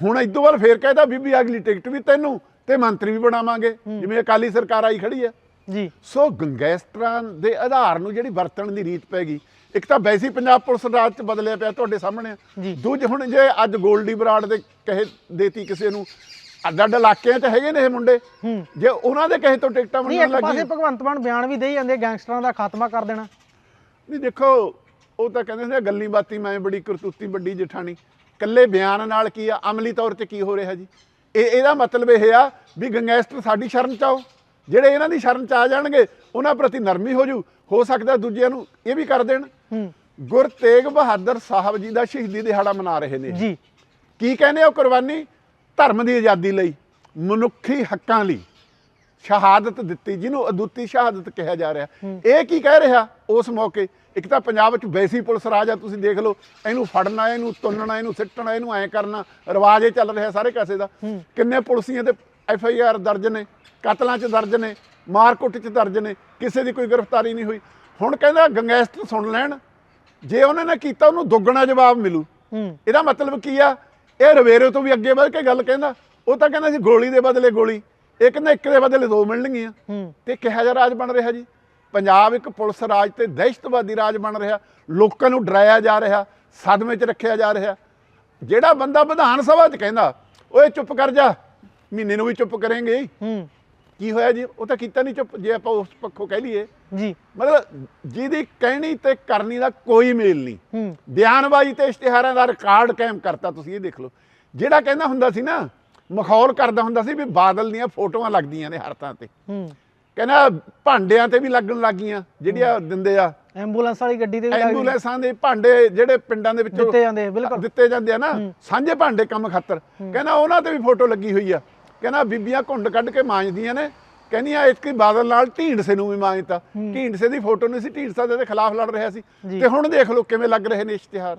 ਹੁਣ ਇਦੋਂ ਬਾਅਦ ਫੇਰ ਕਹਿੰਦਾ ਬੀਬੀ ਅਗਲੀ ਟਿਕਟ ਵੀ ਤੈਨੂੰ ਤੇ ਮੰਤਰੀ ਵੀ ਬਣਾਵਾਂਗੇ। ਜਿਵੇਂ ਅਕਾਲੀ ਸਰਕਾਰ ਆਈ ਖੜੀ ਆ। ਜੀ। ਸੋ ਗੰਗੈਸਟਰਾਂ ਦੇ ਆਧਾਰ ਨੂੰ ਜਿਹੜੀ ਵਰਤਣ ਦੀ ਰੀਤ ਪੈ ਗਈ। ਇੱਕ ਤਾਂ ਵੈਸੀ ਪੰਜਾਬ ਪੁਲਿਸ ਰਾਜ ਚ ਬਦਲਿਆ ਪਿਆ ਤੁਹਾਡੇ ਸਾਹਮਣੇ। ਦੂਜੇ ਹੁਣ ਜੇ ਅੱਜ ਗੋਲਡੀ ਬਰਾੜ ਦੇ ਕਹੇ ਦੇਤੀ ਕਿਸੇ ਨੂੰ ਅੱਡ ਅੱਡ ਇਲਾਕਿਆਂ 'ਚ ਹੈਗੇ ਨੇ ਇਹ ਮੁੰਡੇ। ਜੇ ਉਹਨਾਂ ਦੇ ਕਹੇ ਤੋਂ ਟਿਕਟਾਂ ਨਹੀਂ ਮੰਗਣ ਇੱਕ ਪਾਸੇ ਲੱਗੀ। ਭਗਵੰਤ ਮਾਨ ਬਿਆਨ ਵੀ ਦੇਈ ਜਾਂਦੇ ਗੈਂਗਸਟਰਾਂ ਦਾ ਖਾਤਮਾ ਕਰ ਦੇਣਾ। ਨਹੀਂ ਦੇਖੋ ਉਹ ਤਾਂ ਕਹਿੰਦੇ ਨੇ ਗੱਲੀ ਬਾਤੀ ਮੈਂ ਬੜੀ ਕਰਤੂਤੀ ਵੱਡੀ ਜਠਾਣੀ। ਕੱਲੇ ਬਿਆਨ ਨਾਲ ਕੀ ਆ? ਅਮਲੀ ਤੌਰ ਤੇ ਕੀ ਹੋ ਰਿਹਾ ਜੀ? ਇਹ ਇਹਦਾ ਮਤਲਬ ਇਹ ਆ ਵੀ ਗੰਗੈਸਟਰ ਸਾਡੀ ਸ਼ਰਨ ਚ ਆਓ। ਜਿਹੜੇ ਇਹਨਾਂ ਦੀ ਸ਼ਰਨ ਚ ਆ ਜਾਣਗੇ ਉਹਨਾਂ ਪ੍ਰਤੀ ਨਰਮੀ ਹੋ ਜੂ। ਹੋ ਸਕਦਾ ਦੂਜਿਆਂ ਨੂੰ ਇਹ ਵੀ ਕਰ ਦੇਣ। ਹੂੰ। ਗੁਰ ਤੇਗ ਬਹਾਦਰ ਸਾਹਿਬ ਜੀ ਦਾ ਸ਼ਹੀਦੀ ਦਿਹਾੜਾ ਮਨਾ ਰਹੇ ਨੇ ਜੀ। ਕੀ ਕਹਿੰਦੇ ਉਹ ਕੁਰਬਾਨੀ? ਧਰਮ ਦੀ ਆਜ਼ਾਦੀ ਲਈ ਮਨੁੱਖੀ ਹੱਕਾਂ ਲਈ ਸ਼ਹਾਦਤ ਦਿੱਤੀ ਜਿਹਨੂੰ ਅਦੁੱਤੀ ਸ਼ਹਾਦਤ ਕਿਹਾ ਜਾ ਰਿਹਾ। ਇਹ ਕੀ ਕਹਿ ਰਿਹਾ ਉਸ ਮੌਕੇ? ਇੱਕ ਤਾਂ ਪੰਜਾਬ ਵਿੱਚ ਵੈਸੀ ਪੁਲਿਸ ਰਾਜ ਆ ਤੁਸੀਂ ਦੇਖ ਲਓ ਇਹਨੂੰ ਫੜਨਾ ਇਹਨੂੰ ਤੁੰਨਣਾ ਇਹਨੂੰ ਸਿੱਟਣਾ ਇਹਨੂੰ ਐਂ ਕਰਨਾ ਰਿਵਾਜ ਇਹ ਚੱਲ ਰਿਹਾ ਸਾਰੇ ਕਾਸੇ ਦਾ। ਕਿੰਨੇ ਪੁਲਿਸੀਆਂ ਤੇ ਐਫ ਆਈ ਆਰ ਦਰਜ ਨੇ ਕਤਲਾਂ 'ਚ ਦਰਜ ਨੇ ਮਾਰਕੁੱਟ 'ਚ ਦਰਜ ਨੇ ਕਿਸੇ ਦੀ ਕੋਈ ਗ੍ਰਿਫਤਾਰੀ ਨਹੀਂ ਹੋਈ। ਹੁਣ ਕਹਿੰਦਾ ਗੰਗੈਸਟਰ ਸੁਣ ਲੈਣ ਜੇ ਉਹਨਾਂ ਨੇ ਕੀਤਾ ਉਹਨੂੰ ਦੁੱਗਣਾ ਜਵਾਬ ਮਿਲੂ। ਇਹਦਾ ਮਤਲਬ ਕੀ ਆ? ਇਹ ਰਵੇਰੇ ਤੋਂ ਵੀ ਅੱਗੇ ਵੱਧ ਕੇ ਗੱਲ ਕਹਿੰਦਾ ਉਹ ਤਾਂ ਕਹਿੰਦਾ ਸੀ ਗੋਲੀ ਦੇ ਬਦਲੇ ਗੋਲੀ ਇਹ ਕਹਿੰਦਾ ਇੱਕ ਦੇ ਬਦਲੇ ਦੋ ਮਿਲਣਗੀਆਂ। ਤੇ ਕਿਹਾ ਜਿਹਾ ਰਾਜ ਬਣ ਰਿਹਾ ਜੀ? ਪੰਜਾਬ ਇੱਕ ਪੁਲਿਸ ਰਾਜ ਤੇ ਦਹਿਸ਼ਤਵਾਦੀ ਰਾਜ ਬਣ ਰਿਹਾ ਲੋਕਾਂ ਨੂੰ ਡਰਾਇਆ ਜਾ ਰਿਹਾ ਸਦਮੇ 'ਚ ਰੱਖਿਆ ਜਾ ਰਿਹਾ। ਜਿਹੜਾ ਬੰਦਾ ਵਿਧਾਨ ਸਭਾ 'ਚ ਕਹਿੰਦਾ ਓਏ ਚੁੱਪ ਕਰ ਜਾ ਮਹੀਨੇ ਨੂੰ ਵੀ ਚੁੱਪ ਕਰਾਂਗੇ। ਹੂੰ। ਕੀ ਹੋਇਆ ਜੀ? ਉਹ ਤਾਂ ਕੀਤਾ ਨਹੀਂ ਚੁੱਪ ਜੇ ਆਪਾਂ ਉਸ ਪੱਖੋਂ ਕਹਿ ਲਈਏ। ਜੀ। ਮਤਲਬ ਜਿਹਦੀ ਕਹਿਣੀ ਤੇ ਕਰਨੀ ਦਾ ਕੋਈ ਮੇਲ ਨਹੀਂ। ਹੂੰ। ਬਿਆਨਬਾਜ਼ੀ ਤੇ ਇਸ਼ਤਿਹਾਰਾਂ ਦਾ ਰਿਕਾਰਡ ਕਾਇਮ ਕਰਤਾ ਤੁਸੀਂ ਇਹ ਦੇਖ ਲਓ। ਜਿਹੜਾ ਕਹਿੰਦਾ ਹੁੰਦਾ ਸੀ ਨਾ ਮਖੌਲ ਕਰਦਾ ਹੁੰਦਾ ਸੀ ਵੀ ਬਾਦਲ ਦੀਆਂ ਫੋਟੋਆਂ ਲੱਗਦੀਆਂ ਨੇ ਹਰ ਥਾਂ ਤੇ। ਹੂੰ। ਕਹਿੰਦਾ ਭਾਂਡਿਆਂ ਤੇ ਵੀ ਲੱਗਣ ਲੱਗੀਆਂ ਜਿਹੜੀਆਂ ਦਿੰਦੇ ਆ। ਐਂਬੂਲੈਂਸ ਵਾਲੀ ਗੱਡੀ ਵੀ ਲੱਗ ਐਂਬੂਲੈਂਸਾਂ ਦੇ ਭਾਂਡੇ ਜਿਹੜੇ ਪਿੰਡਾਂ ਦੇ ਵਿੱਚੋਂ ਦਿੱਤੇ ਜਾਂਦੇ ਬਿਲਕੁਲ। ਦਿੱਤੇ ਜਾਂਦੇ ਆ ਨਾ ਸਾਂਝੇ ਭਾਂਡੇ ਕੰਮ ਖਾਤਰ। ਕਹਿੰਦਾ ਉਹਨਾਂ ਤੇ ਵੀ ਫੋਟੋ ਲੱਗੀ ਹੋਈ ਆ। ਕਹਿੰਦਾ ਬੀਬੀਆਂ ਘੁੰਡ ਕੱਢ ਕੇ ਮਾਂਜਦੀਆਂ ਨੇ। ਕਹਿੰਦੀਆਂ ਇਤਕੀ ਬਾਦਲ ਨਾਲ ਢੀਂਡਸੇ ਨੂੰ ਵੀ ਮਾਂਜਤਾ। ਢੀਂਡਸੇ ਦੀ ਫੋਟੋ ਨਹੀਂ ਸੀ ਢੀਂਡਸਾ ਦੇ ਖਿਲਾਫ ਲੜ ਰਿਹਾ ਸੀ। ਤੇ ਹੁਣ ਦੇਖ ਲਓ ਕਿਵੇਂ ਲੱਗ ਰਹੇ ਨੇ ਇਸ਼ਤਿਹਾਰ।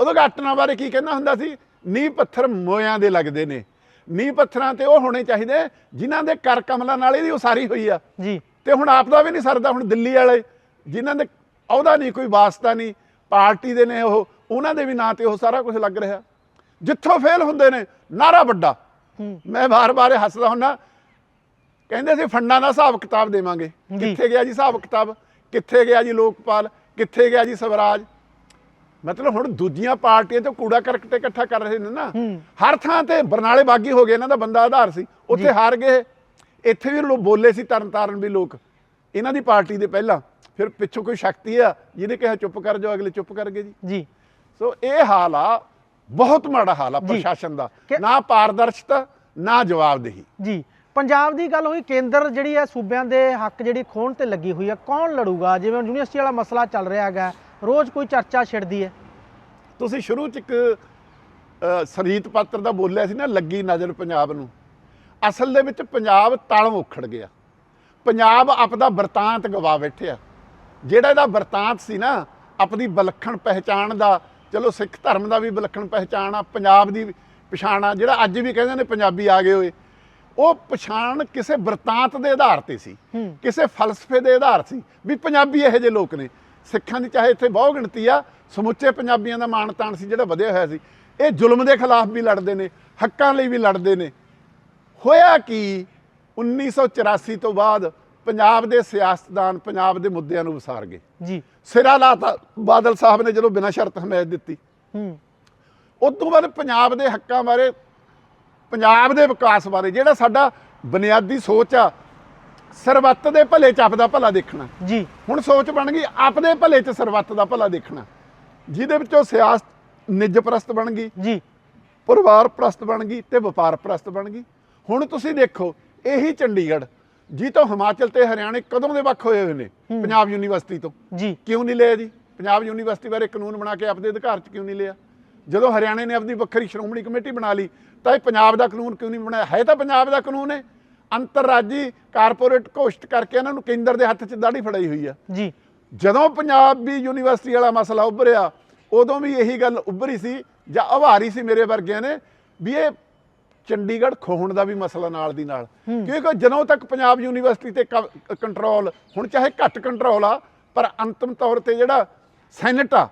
ਉਦੋਂ ਘਟਨਾ ਬਾਰੇ ਕੀ ਕਹਿੰਦਾ ਹੁੰਦਾ ਸੀ? ਨੀਂਹ ਪੱਥਰ ਮੋਇਆਂ ਦੇ ਲੱਗਦੇ ਨੇ। ਨੀਂਹ ਪੱਥਰਾਂ ਤੇ ਉਹ ਹੋਣੇ ਚਾਹੀਦੇ ਜਿਨ੍ਹਾਂ ਦੇ ਕਰ ਕਮਲਾਂ ਨਾਲ ਇਹਦੀ ਉਸਾਰੀ ਹੋਈ ਆ। ਜੀ। ਤੇ ਹੁਣ ਆਪ ਦਾ ਵੀ ਨਹੀਂ ਸਰਦਾ ਹੁਣ ਦਿੱਲੀ ਵਾਲੇ ਜਿਨ੍ਹਾਂ ਦੇ ਅਹੁਦਾ ਨਹੀਂ ਕੋਈ ਵਾਸਤਾ ਨਹੀਂ ਪਾਰਟੀ ਦੇ ਨੇ ਉਹ ਉਹਨਾਂ ਦੇ ਵੀ ਨਾਂ ਤੇ ਉਹ ਸਾਰਾ ਕੁਝ ਲੱਗ ਰਿਹਾ। ਜਿੱਥੋਂ ਫੇਲ ਹੁੰਦੇ ਨੇ ਨਾਰਾ ਵੱਡਾ। ਮੈਂ ਬਾਰ-ਬਾਰ ਹੱਸਦਾ ਹੁੰਦਾ ਕਹਿੰਦੇ ਸੀ ਫੰਡਾਂ ਦਾ ਹਿਸਾਬ ਕਿਤਾਬ ਦੇਵਾਂਗੇ। ਕਿੱਥੇ ਗਿਆ ਜੀ ਹਿਸਾਬ ਕਿਤਾਬ? ਕਿੱਥੇ ਗਿਆ ਜੀ ਲੋਕਪਾਲ? ਕਿੱਥੇ ਗਿਆ ਜੀ ਸਵਰਾਜ? ਮਤਲਬ ਹੁਣ ਦੂਜੀਆਂ ਪਾਰਟੀਆਂ ਤੋਂ ਕੂੜਾ ਕਰਕਟ ਇਕੱਠਾ ਕਰ ਰਹੇ ਨੇ ਨਾ। ਹਰ ਥਾਂ ਤੇ ਬਰਨਾਲੇ ਬਾਗੀ ਹੋ ਗਏ ਇਹਨਾਂ ਦਾ ਬੰਦਾ ਆਧਾਰ ਸੀ। ਉੱਥੇ ਹਾਰ ਗਏ। ਇੱਥੇ ਵੀ ਲੋਕ ਬੋਲੇ ਸੀ ਤਰਨ ਤਾਰਨ ਵੀ ਲੋਕ। ਇਹਨਾਂ ਦੀ ਪਾਰਟੀ ਦੇ ਪਹਿਲਾਂ। ਫਿਰ ਪਿੱਛੋਂ ਕੋਈ ਸ਼ਕਤੀ ਆ ਜਿਹਨੇ ਕਿਹਾ ਚੁੱਪ ਕਰ ਜਾਓ ਅਗਲੇ ਚੁੱਪ ਕਰ ਗਏ ਜੀ। ਜੀ। ਸੋ ਇਹ ਹਾਲ ਆ। ਬਹੁਤ ਮਾੜਾ ਹਾਲ ਆ ਪ੍ਰਸ਼ਾਸਨ ਦਾ। ਨਾ ਪਾਰਦਰਸ਼ਤਾ ਨਾ ਜਵਾਬਦੇਹੀ। ਜੀ ਪੰਜਾਬ ਦੀ ਗੱਲ ਹੋਈ ਕੇਂਦਰ ਜਿਹੜੀ ਹੈ ਸੂਬਿਆਂ ਦੇ ਹੱਕ ਜਿਹੜੀ ਖੋਣ ਤੇ ਲੱਗੀ ਹੋਈ ਹੈ ਕੌਣ ਲੜੂਗਾ? ਜਿਵੇਂ ਯੂਨੀਵਰਸਿਟੀ ਵਾਲਾ ਮਸਲਾ ਚੱਲ ਰਿਹਾ ਹੈਗਾ ਰੋਜ਼ ਕੋਈ ਚਰਚਾ ਛਿੜਦੀ ਹੈ। ਤੁਸੀਂ ਸ਼ੁਰੂ ਚ ਇੱਕ ਸਰੀਤ ਪਾਤਰ ਦਾ ਬੋਲਿਆ ਸੀ ਨਾ ਲੱਗੀ ਨਜ਼ਰ ਪੰਜਾਬ ਨੂੰ। ਅਸਲ ਦੇ ਵਿੱਚ ਪੰਜਾਬ ਤਲਮ ਉਖੜ ਗਿਆ। ਪੰਜਾਬ ਆਪਦਾ ਵਰਤਾਂਤ ਗਵਾ ਬੈਠਿਆ। ਜਿਹੜਾ ਇਹਦਾ ਵਰਤਾਂਤ ਸੀ ਨਾ ਆਪਣੀ ਵਿਲੱਖਣ ਪਹਿਚਾਣ ਦਾ ਚਲੋ ਸਿੱਖ ਧਰਮ ਦਾ ਵੀ ਵਿਲੱਖਣ ਪਹਿਚਾਣ ਆ ਪੰਜਾਬ ਦੀ ਪਛਾਣ ਆ ਜਿਹੜਾ ਅੱਜ ਵੀ ਕਹਿੰਦੇ ਨੇ ਪੰਜਾਬੀ ਆ ਗਏ ਹੋਏ। ਉਹ ਪਛਾਣ ਕਿਸੇ ਵਰਤਾਂਤ ਦੇ ਆਧਾਰ ਤੇ ਸੀ। ਕਿਸੇ ਫਲਸਫੇ ਦੇ ਆਧਾਰ ਸੀ। ਵੀ ਪੰਜਾਬੀ ਇਹੋ ਜਿਹੇ ਲੋਕ ਨੇ। ਸਿੱਖਾਂ ਦੀ ਚਾਹੇ ਇੱਥੇ ਬਹੁ ਗਿਣਤੀ ਆ ਸਮੁੱਚੇ ਪੰਜਾਬੀਆਂ ਦਾ ਮਾਣ ਤਾਣ ਸੀ ਜਿਹੜਾ ਵਧਿਆ ਹੋਇਆ ਸੀ। ਇਹ ਜ਼ੁਲਮ ਦੇ ਖਿਲਾਫ ਵੀ ਲੜਦੇ ਨੇ ਹੱਕਾਂ ਲਈ ਵੀ ਲੜਦੇ ਨੇ। ਹੋਇਆ ਕੀ? 1984 ਤੋਂ ਬਾਅਦ ਪੰਜਾਬ ਦੇ ਸਿਆਸਤਦਾਨ ਪੰਜਾਬ ਦੇ ਮੁੱਦਿਆਂ ਨੂੰ ਵਿਸਾਰ ਗਏ। ਜੀ। ਸਿਰਾ ਲਾਤਾ ਬਾਦਲ ਸਾਹਿਬ ਨੇ ਜਦੋਂ ਬਿਨਾਂ ਸ਼ਰਤ ਹਮਾਇਤ ਦਿੱਤੀ। ਹੂੰ। ਉਸ ਤੋਂ ਬਾਅਦ ਪੰਜਾਬ ਦੇ ਹੱਕਾਂ ਬਾਰੇ ਪੰਜਾਬ ਦੇ ਵਿਕਾਸ ਬਾਰੇ ਜਿਹੜਾ ਸਾਡਾ ਬੁਨਿਆਦੀ ਸੋਚ ਆ ਸਰਬੱਤ ਦੇ ਭਲੇ ਚ ਆਪਦਾ ਭਲਾ ਦੇਖਣਾ। ਜੀ। ਹੁਣ ਸੋਚ ਬਣ ਗਈ ਆਪਦੇ ਭਲੇ ਚ ਸਰਬੱਤ ਦਾ ਭਲਾ ਦੇਖਣਾ। ਜਿਹਦੇ ਵਿੱਚੋਂ ਸਿਆਸਤ ਨਿੱਜ ਪ੍ਰਸਤ ਬਣ ਗਈ। ਜੀ। ਪਰਿਵਾਰ ਪ੍ਰਸਤ ਬਣ ਗਈ ਤੇ ਵਪਾਰ ਪ੍ਰਸਤ ਬਣ ਗਈ। ਹੁਣ ਤੁਸੀਂ ਦੇਖੋ ਇਹੀ ਚੰਡੀਗੜ੍ਹ ਜੀ ਤੋਂ ਹਿਮਾਚਲ ਤੇ ਹਰਿਆਣੇ ਕਦੋਂ ਦੇ ਵੱਖ ਹੋਏ ਹੋਏ ਨੇ? ਪੰਜਾਬ ਯੂਨੀਵਰਸਿਟੀ ਤੋਂ। ਜੀ। ਕਿਉਂ ਨਹੀਂ ਲਿਆ ਜੀ? ਪੰਜਾਬ ਯੂਨੀਵਰਸਿਟੀ ਬਾਰੇ ਕਾਨੂੰਨ ਬਣਾ ਕੇ ਆਪਦੇ ਅਧਿਕਾਰ 'ਚ ਕਿਉਂ ਨਹੀਂ ਲਿਆ? ਜਦੋਂ ਹਰਿਆਣੇ ਨੇ ਆਪਣੀ ਵੱਖਰੀ ਸ਼੍ਰੋਮਣੀ ਕਮੇਟੀ ਬਣਾ ਲਈ ਤਾਂ ਇਹ ਪੰਜਾਬ ਦਾ ਕਾਨੂੰਨ ਕਿਉਂ ਨਹੀਂ ਬਣਾਇਆ? ਹੈ ਤਾਂ ਪੰਜਾਬ ਦਾ ਕਾਨੂੰਨ ਹੈ ਅੰਤਰਰਾਜੀ ਕਾਰਪੋਰੇਟ ਘੋਸ਼ਿਤ ਕਰਕੇ ਇਹਨਾਂ ਨੂੰ ਕੇਂਦਰ ਦੇ ਹੱਥ 'ਚ ਦਾੜੀ ਫੜਾਈ ਹੋਈ ਆ। ਜੀ। ਜਦੋਂ ਪੰਜਾਬੀ ਯੂਨੀਵਰਸਿਟੀ ਵਾਲਾ ਮਸਲਾ ਉੱਭਰਿਆ ਉਦੋਂ ਵੀ ਇਹੀ ਗੱਲ ਉੱਭਰੀ ਸੀ ਜਾਂ ਆਭਾਰੀ ਸੀ ਮੇਰੇ ਵਰਗਿਆਂ ਨੇ ਵੀ ਇਹ ਚੰਡੀਗੜ੍ਹ ਖੋਹਣ ਦਾ ਵੀ ਮਸਲਾ ਨਾਲ ਦੀ ਨਾਲ। ਕਿਉਂਕਿ ਜਦੋਂ ਤੱਕ ਪੰਜਾਬ ਯੂਨੀਵਰਸਿਟੀ ਤੇ ਕੰਟਰੋਲ ਹੁਣ ਚਾਹੇ ਘੱਟ ਕੰਟਰੋਲ ਆ ਪਰ ਅੰਤਮ ਤੌਰ ਤੇ ਜਿਹੜਾ ਸੈਨੇਟ ਆ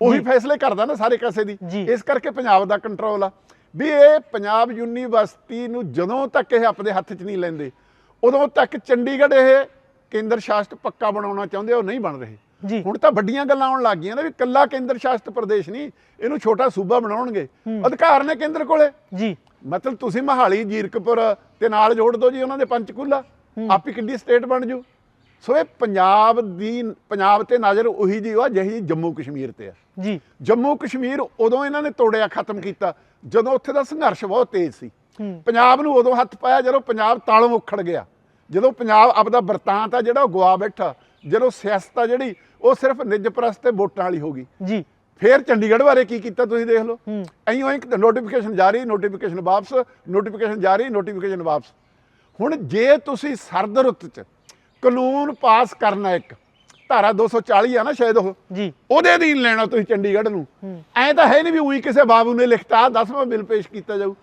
ਉਹੀ ਫੈਸਲੇ ਕਰਦਾ ਨਾ ਸਾਰੇ ਕਾਸੇ ਦੀ। ਇਸ ਕਰਕੇ ਪੰਜਾਬ ਦਾ ਕੰਟਰੋਲ ਆ। ਵੀ ਇਹ ਪੰਜਾਬ ਯੂਨੀਵਰਸਿਟੀ ਨੂੰ ਜਦੋਂ ਤੱਕ ਇਹ ਆਪਣੇ ਹੱਥ 'ਚ ਨਹੀਂ ਲੈਂਦੇ ਉਦੋਂ ਤੱਕ ਚੰਡੀਗੜ੍ਹ ਇਹ ਕੇਂਦਰ ਸ਼ਾਸਤ ਪੱਕਾ ਬਣਾਉਣਾ ਚਾਹੁੰਦੇ ਉਹ ਨਹੀਂ ਬਣ ਰਹੇ। ਹੁਣ ਤਾਂ ਵੱਡੀਆਂ ਗੱਲਾਂ ਆਉਣ ਲੱਗ ਗਈਆਂ ਨੇ ਵੀ ਕੱਲਾ ਕੇਂਦਰ ਸ਼ਾਸਤ ਪ੍ਰਦੇਸ਼ ਨਹੀਂ ਇਹਨੂੰ ਛੋਟਾ ਸੂਬਾ ਬਣਾਉਣਗੇ। ਅਧਿਕਾਰ ਨੇ ਕੇਂਦਰ ਕੋਲੇ। ਜੀ। ਮਤਲਬ ਤੁਸੀਂ ਮਹਾਲੀ ਜੀਰਕਪੁਰ ਤੇ ਨਾਲ ਜੋੜ ਦਿਓ ਜੀ ਉਹਨਾਂ ਦੇ ਪੰਚਕੂਲਾ। ਆਪੀ ਕਿੱਡੀ ਸਟੇਟ ਬਣ ਜੂ। ਸੋ ਇਹ ਪੰਜਾਬ ਦੀ ਪੰਜਾਬ ਤੇ ਨਜ਼ਰ ਉਹੀ ਜੀ ਆ ਜਿਹੀ ਜੰਮੂ ਕਸ਼ਮੀਰ ਤੇ ਆ। ਜੀ। ਜੰਮੂ ਕਸ਼ਮੀਰ ਉਦੋਂ ਇਹਨਾਂ ਨੇ ਤੋੜਿਆ ਖਤਮ ਕੀਤਾ। ਜਦੋਂ ਉੱਥੇ ਦਾ ਸੰਘਰਸ਼ ਬਹੁਤ ਤੇਜ਼ ਸੀ। ਪੰਜਾਬ ਨੂੰ ਉਦੋਂ ਹੱਥ ਪਾਇਆ ਜਦੋਂ ਪੰਜਾਬ ਤਾਲੋਂ ਉਖੜ ਗਿਆ। ਜਦੋਂ ਪੰਜਾਬ ਆਪਦਾ ਵਰਤਾਂਤ ਆ ਜਿਹੜਾ ਉਹ ਗਵਾ ਬੈਠਾ। ਜਦੋਂ ਸਿਆਸਤ ਆ ਜਿਹੜੀ ਉਹ ਸਿਰਫ ਨਿੱਜ ਪ੍ਰਸਤ ਤੇ ਵੋਟਾਂ ਵਾਲੀ ਹੋ ਗਈ। ਜੀ। ਫੇਰ ਚੰਡੀਗੜ੍ਹ ਬਾਰੇ ਕੀ ਕੀਤਾ ਤੁਸੀਂ ਦੇਖ ਲਓ। ਐਂ ਇੱਕ ਨੋਟੀਫਿਕੇਸ਼ਨ ਜਾਰੀ ਨੋਟੀਫਿਕੇਸ਼ਨ ਵਾਪਸ ਨੋਟੀਫਿਕੇਸ਼ਨ ਜਾਰੀ ਨੋਟੀਫਿਕੇਸ਼ਨ ਵਾਪਸ। ਹੁਣ ਜੇ ਤੁਸੀਂ ਸਰਦ ਰੁੱਤ 'ਚ ਕਾਨੂੰਨ ਪਾਸ ਕਰਨਾ ਇੱਕ ਧਾਰਾ 240 ਆ ਨਾ ਸ਼ਾਇਦ ਉਹ ਜੀ। ਉਹਦੇ ਅਧੀਨ ਲੈਣਾ ਤੁਸੀਂ ਚੰਡੀਗੜ੍ਹ ਨੂੰ। ਐਂ ਤਾਂ ਹੈ ਨਹੀਂ ਵੀ ਉਹੀ ਕਿਸੇ ਬਾਬੂ ਨੇ ਲਿਖਤਾ 10ਵਾਂ ਬਿੱਲ ਪੇਸ਼ ਕੀਤਾ ਜਾਊ।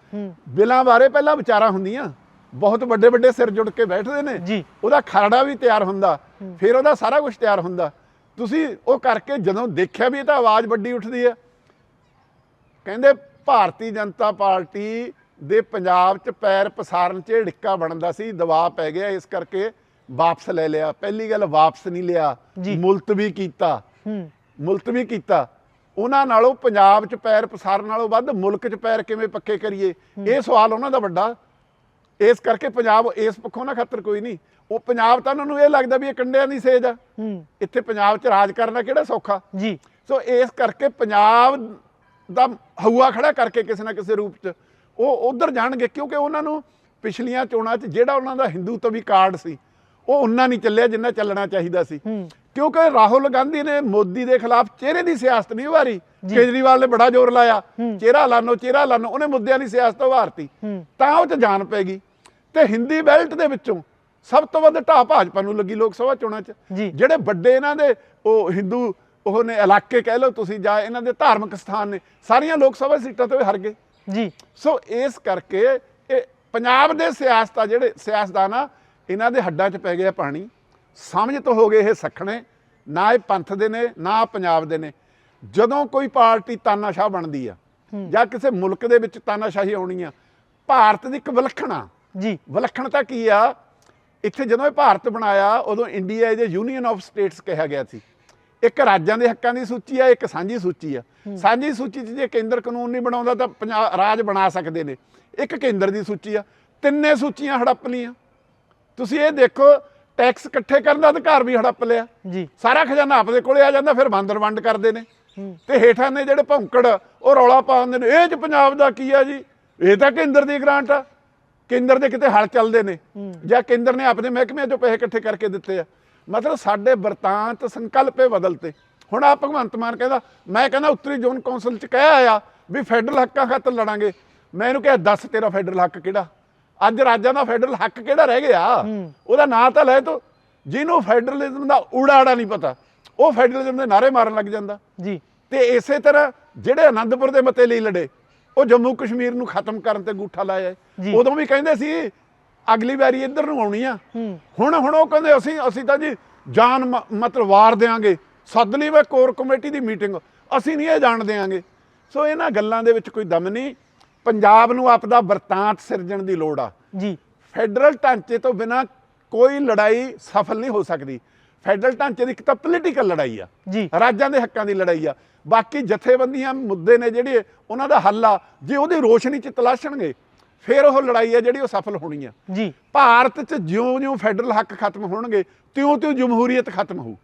ਬਿੱਲਾਂ ਬਾਰੇ ਪਹਿਲਾਂ ਵਿਚਾਰਾਂ ਹੁੰਦੀਆਂ। ਬਹੁਤ ਵੱਡੇ ਵੱਡੇ ਸਿਰ ਜੁੜ ਕੇ ਬੈਠਦੇ ਨੇ। ਜੀ। ਉਹਦਾ ਖਰੜਾ ਵੀ ਤਿਆਰ ਹੁੰਦਾ। ਫਿਰ ਉਹਦਾ ਸਾਰਾ ਕੁਝ ਤਿਆਰ ਹੁੰਦਾ। ਤੁਸੀਂ ਉਹ ਕਰਕੇ ਜਦੋਂ ਦੇਖਿਆ ਵੀ ਇਹ ਤਾਂ ਆਵਾਜ਼ ਵੱਡੀ ਉੱਠਦੀ ਹੈ। ਕਹਿੰਦੇ ਭਾਰਤੀ ਜਨਤਾ ਪਾਰਟੀ ਦੇ ਪੰਜਾਬ 'ਚ ਪੈਰ ਪਸਾਰਨ 'ਚ ਢਿੱਕਾ ਬਣਦਾ ਸੀ ਦਬਾਅ ਪੈ ਗਿਆ ਇਸ ਕਰਕੇ ਵਾਪਸ ਲੈ ਲਿਆ। ਪਹਿਲੀ ਗੱਲ ਵਾਪਸ ਨਹੀਂ ਲਿਆ। ਮੁਲਤਵੀ ਕੀਤਾ। ਮੁਲਤਵੀ ਕੀਤਾ। ਉਹਨਾਂ ਨਾਲੋਂ ਪੰਜਾਬ 'ਚ ਪੈਰ ਪਸਾਰਨ ਨਾਲੋਂ ਵੱਧ ਮੁਲਕ 'ਚ ਪੈਰ ਕਿਵੇਂ ਪੱਕੇ ਕਰੀਏ? ਇਹ ਸਵਾਲ ਉਹਨਾਂ ਦਾ ਵੱਡਾ। ਇਸ ਕਰਕੇ ਪੰਜਾਬ ਇਸ ਪੱਖੋਂ ਨਾ ਖਤਰ ਕੋਈ ਨਹੀਂ। ਉਹ ਪੰਜਾਬ ਤਾਂ ਉਹਨਾਂ ਨੂੰ ਇਹ ਲੱਗਦਾ ਵੀ ਇਹ ਕੰਡਿਆਂ ਦੀ ਸੇਜ ਆ। ਹੂੰ। ਇੱਥੇ ਪੰਜਾਬ 'ਚ ਰਾਜ ਕਰਨਾ ਕਿਹੜਾ ਸੌਖਾ? ਜੀ। ਸੋ ਇਸ ਕਰਕੇ ਪੰਜਾਬ ਦਾ ਹਊਆ ਖੜਾ ਕਰਕੇ ਕਿਸੇ ਨਾ ਕਿਸੇ ਰੂਪ 'ਚ ਉਹ ਉਧਰ ਜਾਣਗੇ ਕਿਉਂਕਿ ਉਹਨਾਂ ਨੂੰ ਪਿਛਲੀਆਂ ਚੋਣਾਂ 'ਚ ਜਿਹੜਾ ਉਹਨਾਂ ਦਾ ਹਿੰਦੂਤਵੀ ਕਾਰਡ ਸੀ ਉਹ ਉਹਨਾਂ ਨਹੀਂ ਚੱਲਿਆ ਜਿੰਨਾ ਚੱਲਣਾ ਚਾਹੀਦਾ ਸੀ। ਕਿਉਂਕਿ ਰਾਹੁਲ ਗਾਂਧੀ ਨੇ ਮੋਦੀ ਦੇ ਖਿਲਾਫ ਚਿਹਰੇ ਦੀ ਸਿਆਸਤ ਨਹੀਂ ਉਭਾਰੀ। ਕੇਜਰੀਵਾਲ ਨੇ ਬੜਾ ਜ਼ੋਰ ਲਾਇਆ। ਚਿਹਰਾ ਲਾਨੋ ਚਿਹਰਾ ਲਾਨੋ ਉਹਨੇ ਮੁੱਦਿਆਂ ਦੀ ਸਿਆਸਤ ਉਭਾਰਤੀ। ਤਾਂ ਉਹ ਚ ਜਾਨ ਪੈ ਗਈ। ਤੇ ਹਿੰਦੀ ਬੈਲਟ ਦੇ ਵਿੱਚੋਂ ਸਭ ਤੋਂ ਵੱਧ ਢਾਹ ਭਾਜਪਾ ਨੂੰ ਲੱਗੀ ਲੋਕ ਸਭਾ ਚੋਣਾਂ 'ਚ। ਜਿਹੜੇ ਵੱਡੇ ਇਹਨਾਂ ਦੇ ਉਹ ਹਿੰਦੂ ਉਹ ਨੇ ਇਲਾਕੇ ਕਹਿ ਲਓ ਤੁਸੀਂ ਜਾਂ ਇਹਨਾਂ ਦੇ ਧਾਰਮਿਕ ਸਥਾਨ ਨੇ ਸਾਰੀਆਂ ਲੋਕ ਸਭਾ ਸੀਟਾਂ ਤੋਂ ਹਾਰ ਗਏ। ਜੀ। ਸੋ ਇਸ ਕਰਕੇ ਇਹ ਪੰਜਾਬ ਦੇ ਸਿਆਸਤ ਜਿਹੜੇ ਸਿਆਸਤਦਾਨ ਆ ਇਹਨਾਂ ਦੇ ਹੱਡਾਂ 'ਚ ਪੈ ਗਿਆ ਪਾਣੀ। ਸਮਝ ਤੋਂ ਹੋ ਗਏ ਇਹ ਸਖਣੇ ਨਾ ਇਹ ਪੰਥ ਦੇ ਨੇ ਨਾ ਪੰਜਾਬ ਦੇ ਨੇ। ਜਦੋਂ ਕੋਈ ਪਾਰਟੀ ਤਾਨਾਸ਼ਾਹ ਬਣਦੀ ਆ ਜਾਂ ਕਿਸੇ ਮੁਲਕ ਦੇ ਵਿੱਚ ਤਾਨਾਸ਼ਾਹੀ ਆਉਣੀ ਆ ਭਾਰਤ ਦੀ ਇੱਕ ਵਿਲੱਖਣਾ ਜੀ। ਵਿਲੱਖਣਤਾ ਕੀ ਆ? ਇੱਥੇ ਜਦੋਂ ਇਹ ਭਾਰਤ ਬਣਾਇਆ ਉਦੋਂ ਇੰਡੀਆ ਇਹਦੇ ਯੂਨੀਅਨ ਆਫ ਸਟੇਟਸ ਕਿਹਾ ਗਿਆ ਸੀ। ਇੱਕ ਰਾਜਾਂ ਦੇ ਹੱਕਾਂ ਦੀ ਸੂਚੀ ਆ ਇੱਕ ਸਾਂਝੀ ਸੂਚੀ ਆ। ਸਾਂਝੀ ਸੂਚੀ 'ਚ ਜੇ ਕੇਂਦਰ ਕਾਨੂੰਨ ਨਹੀਂ ਬਣਾਉਂਦਾ ਤਾਂ ਪੰਜਾਬ ਰਾਜ ਬਣਾ ਸਕਦੇ ਨੇ। ਇੱਕ ਕੇਂਦਰ ਦੀ ਸੂਚੀ ਆ। ਤਿੰਨੇ ਸੂਚੀਆਂ ਹੜੱਪ ਲਈਆਂ ਤੁਸੀਂ ਇਹ ਦੇਖੋ ਟੈਕਸ ਇਕੱਠੇ ਕਰਨ ਦਾ ਅਧਿਕਾਰ ਵੀ ਹੜੱਪ ਲਿਆ। ਜੀ। ਸਾਰਾ ਖਜ਼ਾਨਾ ਆਪਦੇ ਕੋਲੇ ਆ ਜਾਂਦਾ ਫਿਰ ਬਾਂਦਰ ਵੰਡ ਕਰਦੇ ਨੇ। ਤੇ ਹੇਠਾਂ ਨੇ ਜਿਹੜੇ ਭੌਂਕੜ ਉਹ ਰੌਲਾ ਪਾਉਂਦੇ ਨੇ। ਇਹ ਚ ਪੰਜਾਬ ਦਾ ਕੀ ਆ ਜੀ? ਇਹ ਤਾਂ ਕੇਂਦਰ ਦੀ ਗ੍ਰਾਂਟ ਆ। ਕੇਂਦਰ ਦੇ ਕਿਤੇ ਹਲ ਚੱਲਦੇ ਨੇ। ਜਾਂ ਕੇਂਦਰ ਨੇ ਆਪਣੇ ਮਹਿਕਮਿਆਂ ਚੋਂ ਪੈਸੇ ਇਕੱਠੇ ਕਰਕੇ ਦਿੱਤੇ ਆ। ਮਤਲਬ ਸਾਡੇ ਵਰਤਾਂਤ ਸੰਕਲਪੇ ਬਦਲਤੇ। ਹੁਣ ਆ ਭਗਵੰਤ ਮਾਨ ਕਹਿੰਦਾ ਮੈਂ ਕਹਿੰਦਾ ਉੱਤਰੀ ਜ਼ੋਨ ਕੌਂਸਲ ਚ ਕਹਿ ਆਇਆ ਵੀ ਫੈਡਰਲ ਹੱਕਾਂ ਖਾਤਰ ਲੜਾਂਗੇ। ਮੈਂ ਇਹਨੂੰ ਕਿਹਾ ਦੱਸ ਤੇਰਾ ਫੈਡਰਲ ਹੱਕ ਕਿਹੜਾ? ਅੱਜ ਰਾਜਾਂ ਦਾ ਫੈਡਰਲ ਹੱਕ ਕਿਹੜਾ ਰਹਿ ਗਿਆ? ਉਹਦਾ ਨਾਂ ਤਾਂ ਲੈ ਤੋ। ਜਿਹਨੂੰ ਫੈਡਰਲਿਜ਼ਮ ਦਾ ਊੜਾੜਾ ਨਹੀਂ ਪਤਾ ਉਹ ਫੈਡਰਲਿਜ਼ਮ ਦੇ ਨਾਰੇ ਮਾਰਨ ਲੱਗ ਜਾਂਦਾ। ਜੀ। ਤੇ ਇਸੇ ਤਰ੍ਹਾਂ ਜਿਹੜੇ ਆਨੰਦਪੁਰ ਦੇ ਮਤੇ ਲਈ ਲੜੇ ਉਹ ਜੰਮੂ ਕਸ਼ਮੀਰ ਨੂੰ ਖਤਮ ਕਰਨ ਤੇ ਗੂਠਾ ਲਾਇਆ। ਉਦੋਂ ਵੀ ਕਹਿੰਦੇ ਸੀ ਅਗਲੀ ਵਾਰੀ ਇੱਧਰ ਨੂੰ ਆਉਣੀ ਆ। ਹੁਣ ਹੁਣ ਉਹ ਕਹਿੰਦੇ ਅਸੀਂ ਅਸੀਂ ਤਾਂ ਜੀ ਜਾਨ ਮਤਲਬ ਵਾਰ ਦੇਾਂਗੇ ਸੱਦ ਲਈ ਵੇ ਕੋਰ ਕਮੇਟੀ ਦੀ ਮੀਟਿੰਗ ਅਸੀਂ ਨਹੀਂ ਇਹ ਜਾਣ ਦੇਾਂਗੇ ਸੋ ਇਹਨਾਂ ਗੱਲਾਂ ਦੇ ਵਿੱਚ ਕੋਈ ਦਮ ਨਹੀਂ। ਪੰਜਾਬ ਨੂੰ ਆਪਦਾ ਵਰਤਾਂਤ ਸਿਰਜਣ ਦੀ ਲੋੜ ਆ। ਜੀ। ਫੈਡਰਲ ਢਾਂਚੇ ਤੋਂ ਬਿਨਾ ਕੋਈ ਲੜਾਈ ਸਫਲ ਨਹੀਂ ਹੋ ਸਕਦੀ। ਫੈਡਰਲ ਢਾਂਚੇ ਦੀ ਇੱਕ ਤਾਂ ਪੋਲੀਟੀਕਲ ਲੜਾਈ ਆ। ਜੀ। ਰਾਜਾਂ ਦੇ ਹੱਕਾਂ ਦੀ ਲੜਾਈ ਆ। ਬਾਕੀ ਜਥੇਬੰਦੀਆਂ ਮੁੱਦੇ ਨੇ ਜਿਹੜੇ ਉਹਨਾਂ ਦਾ ਹੱਲ ਆ। ਜੇ ਉਹਦੀ ਰੋਸ਼ਨੀ ਚ ਤਲਾਸ਼ਣਗੇ ਫਿਰ ਉਹ ਲੜਾਈ ਆ ਜਿਹੜੀ ਉਹ ਸਫਲ ਹੋਣੀ ਆ। ਜੀ। ਭਾਰਤ 'ਚ ਜਿਉਂ-ਜਿਉਂ ਫੈਡਰਲ ਹੱਕ ਖਤਮ ਹੋਣਗੇ ਤਿਉਂ-ਤਿਉਂ ਜਮਹੂਰੀਅਤ ਖਤਮ ਹੋਊ।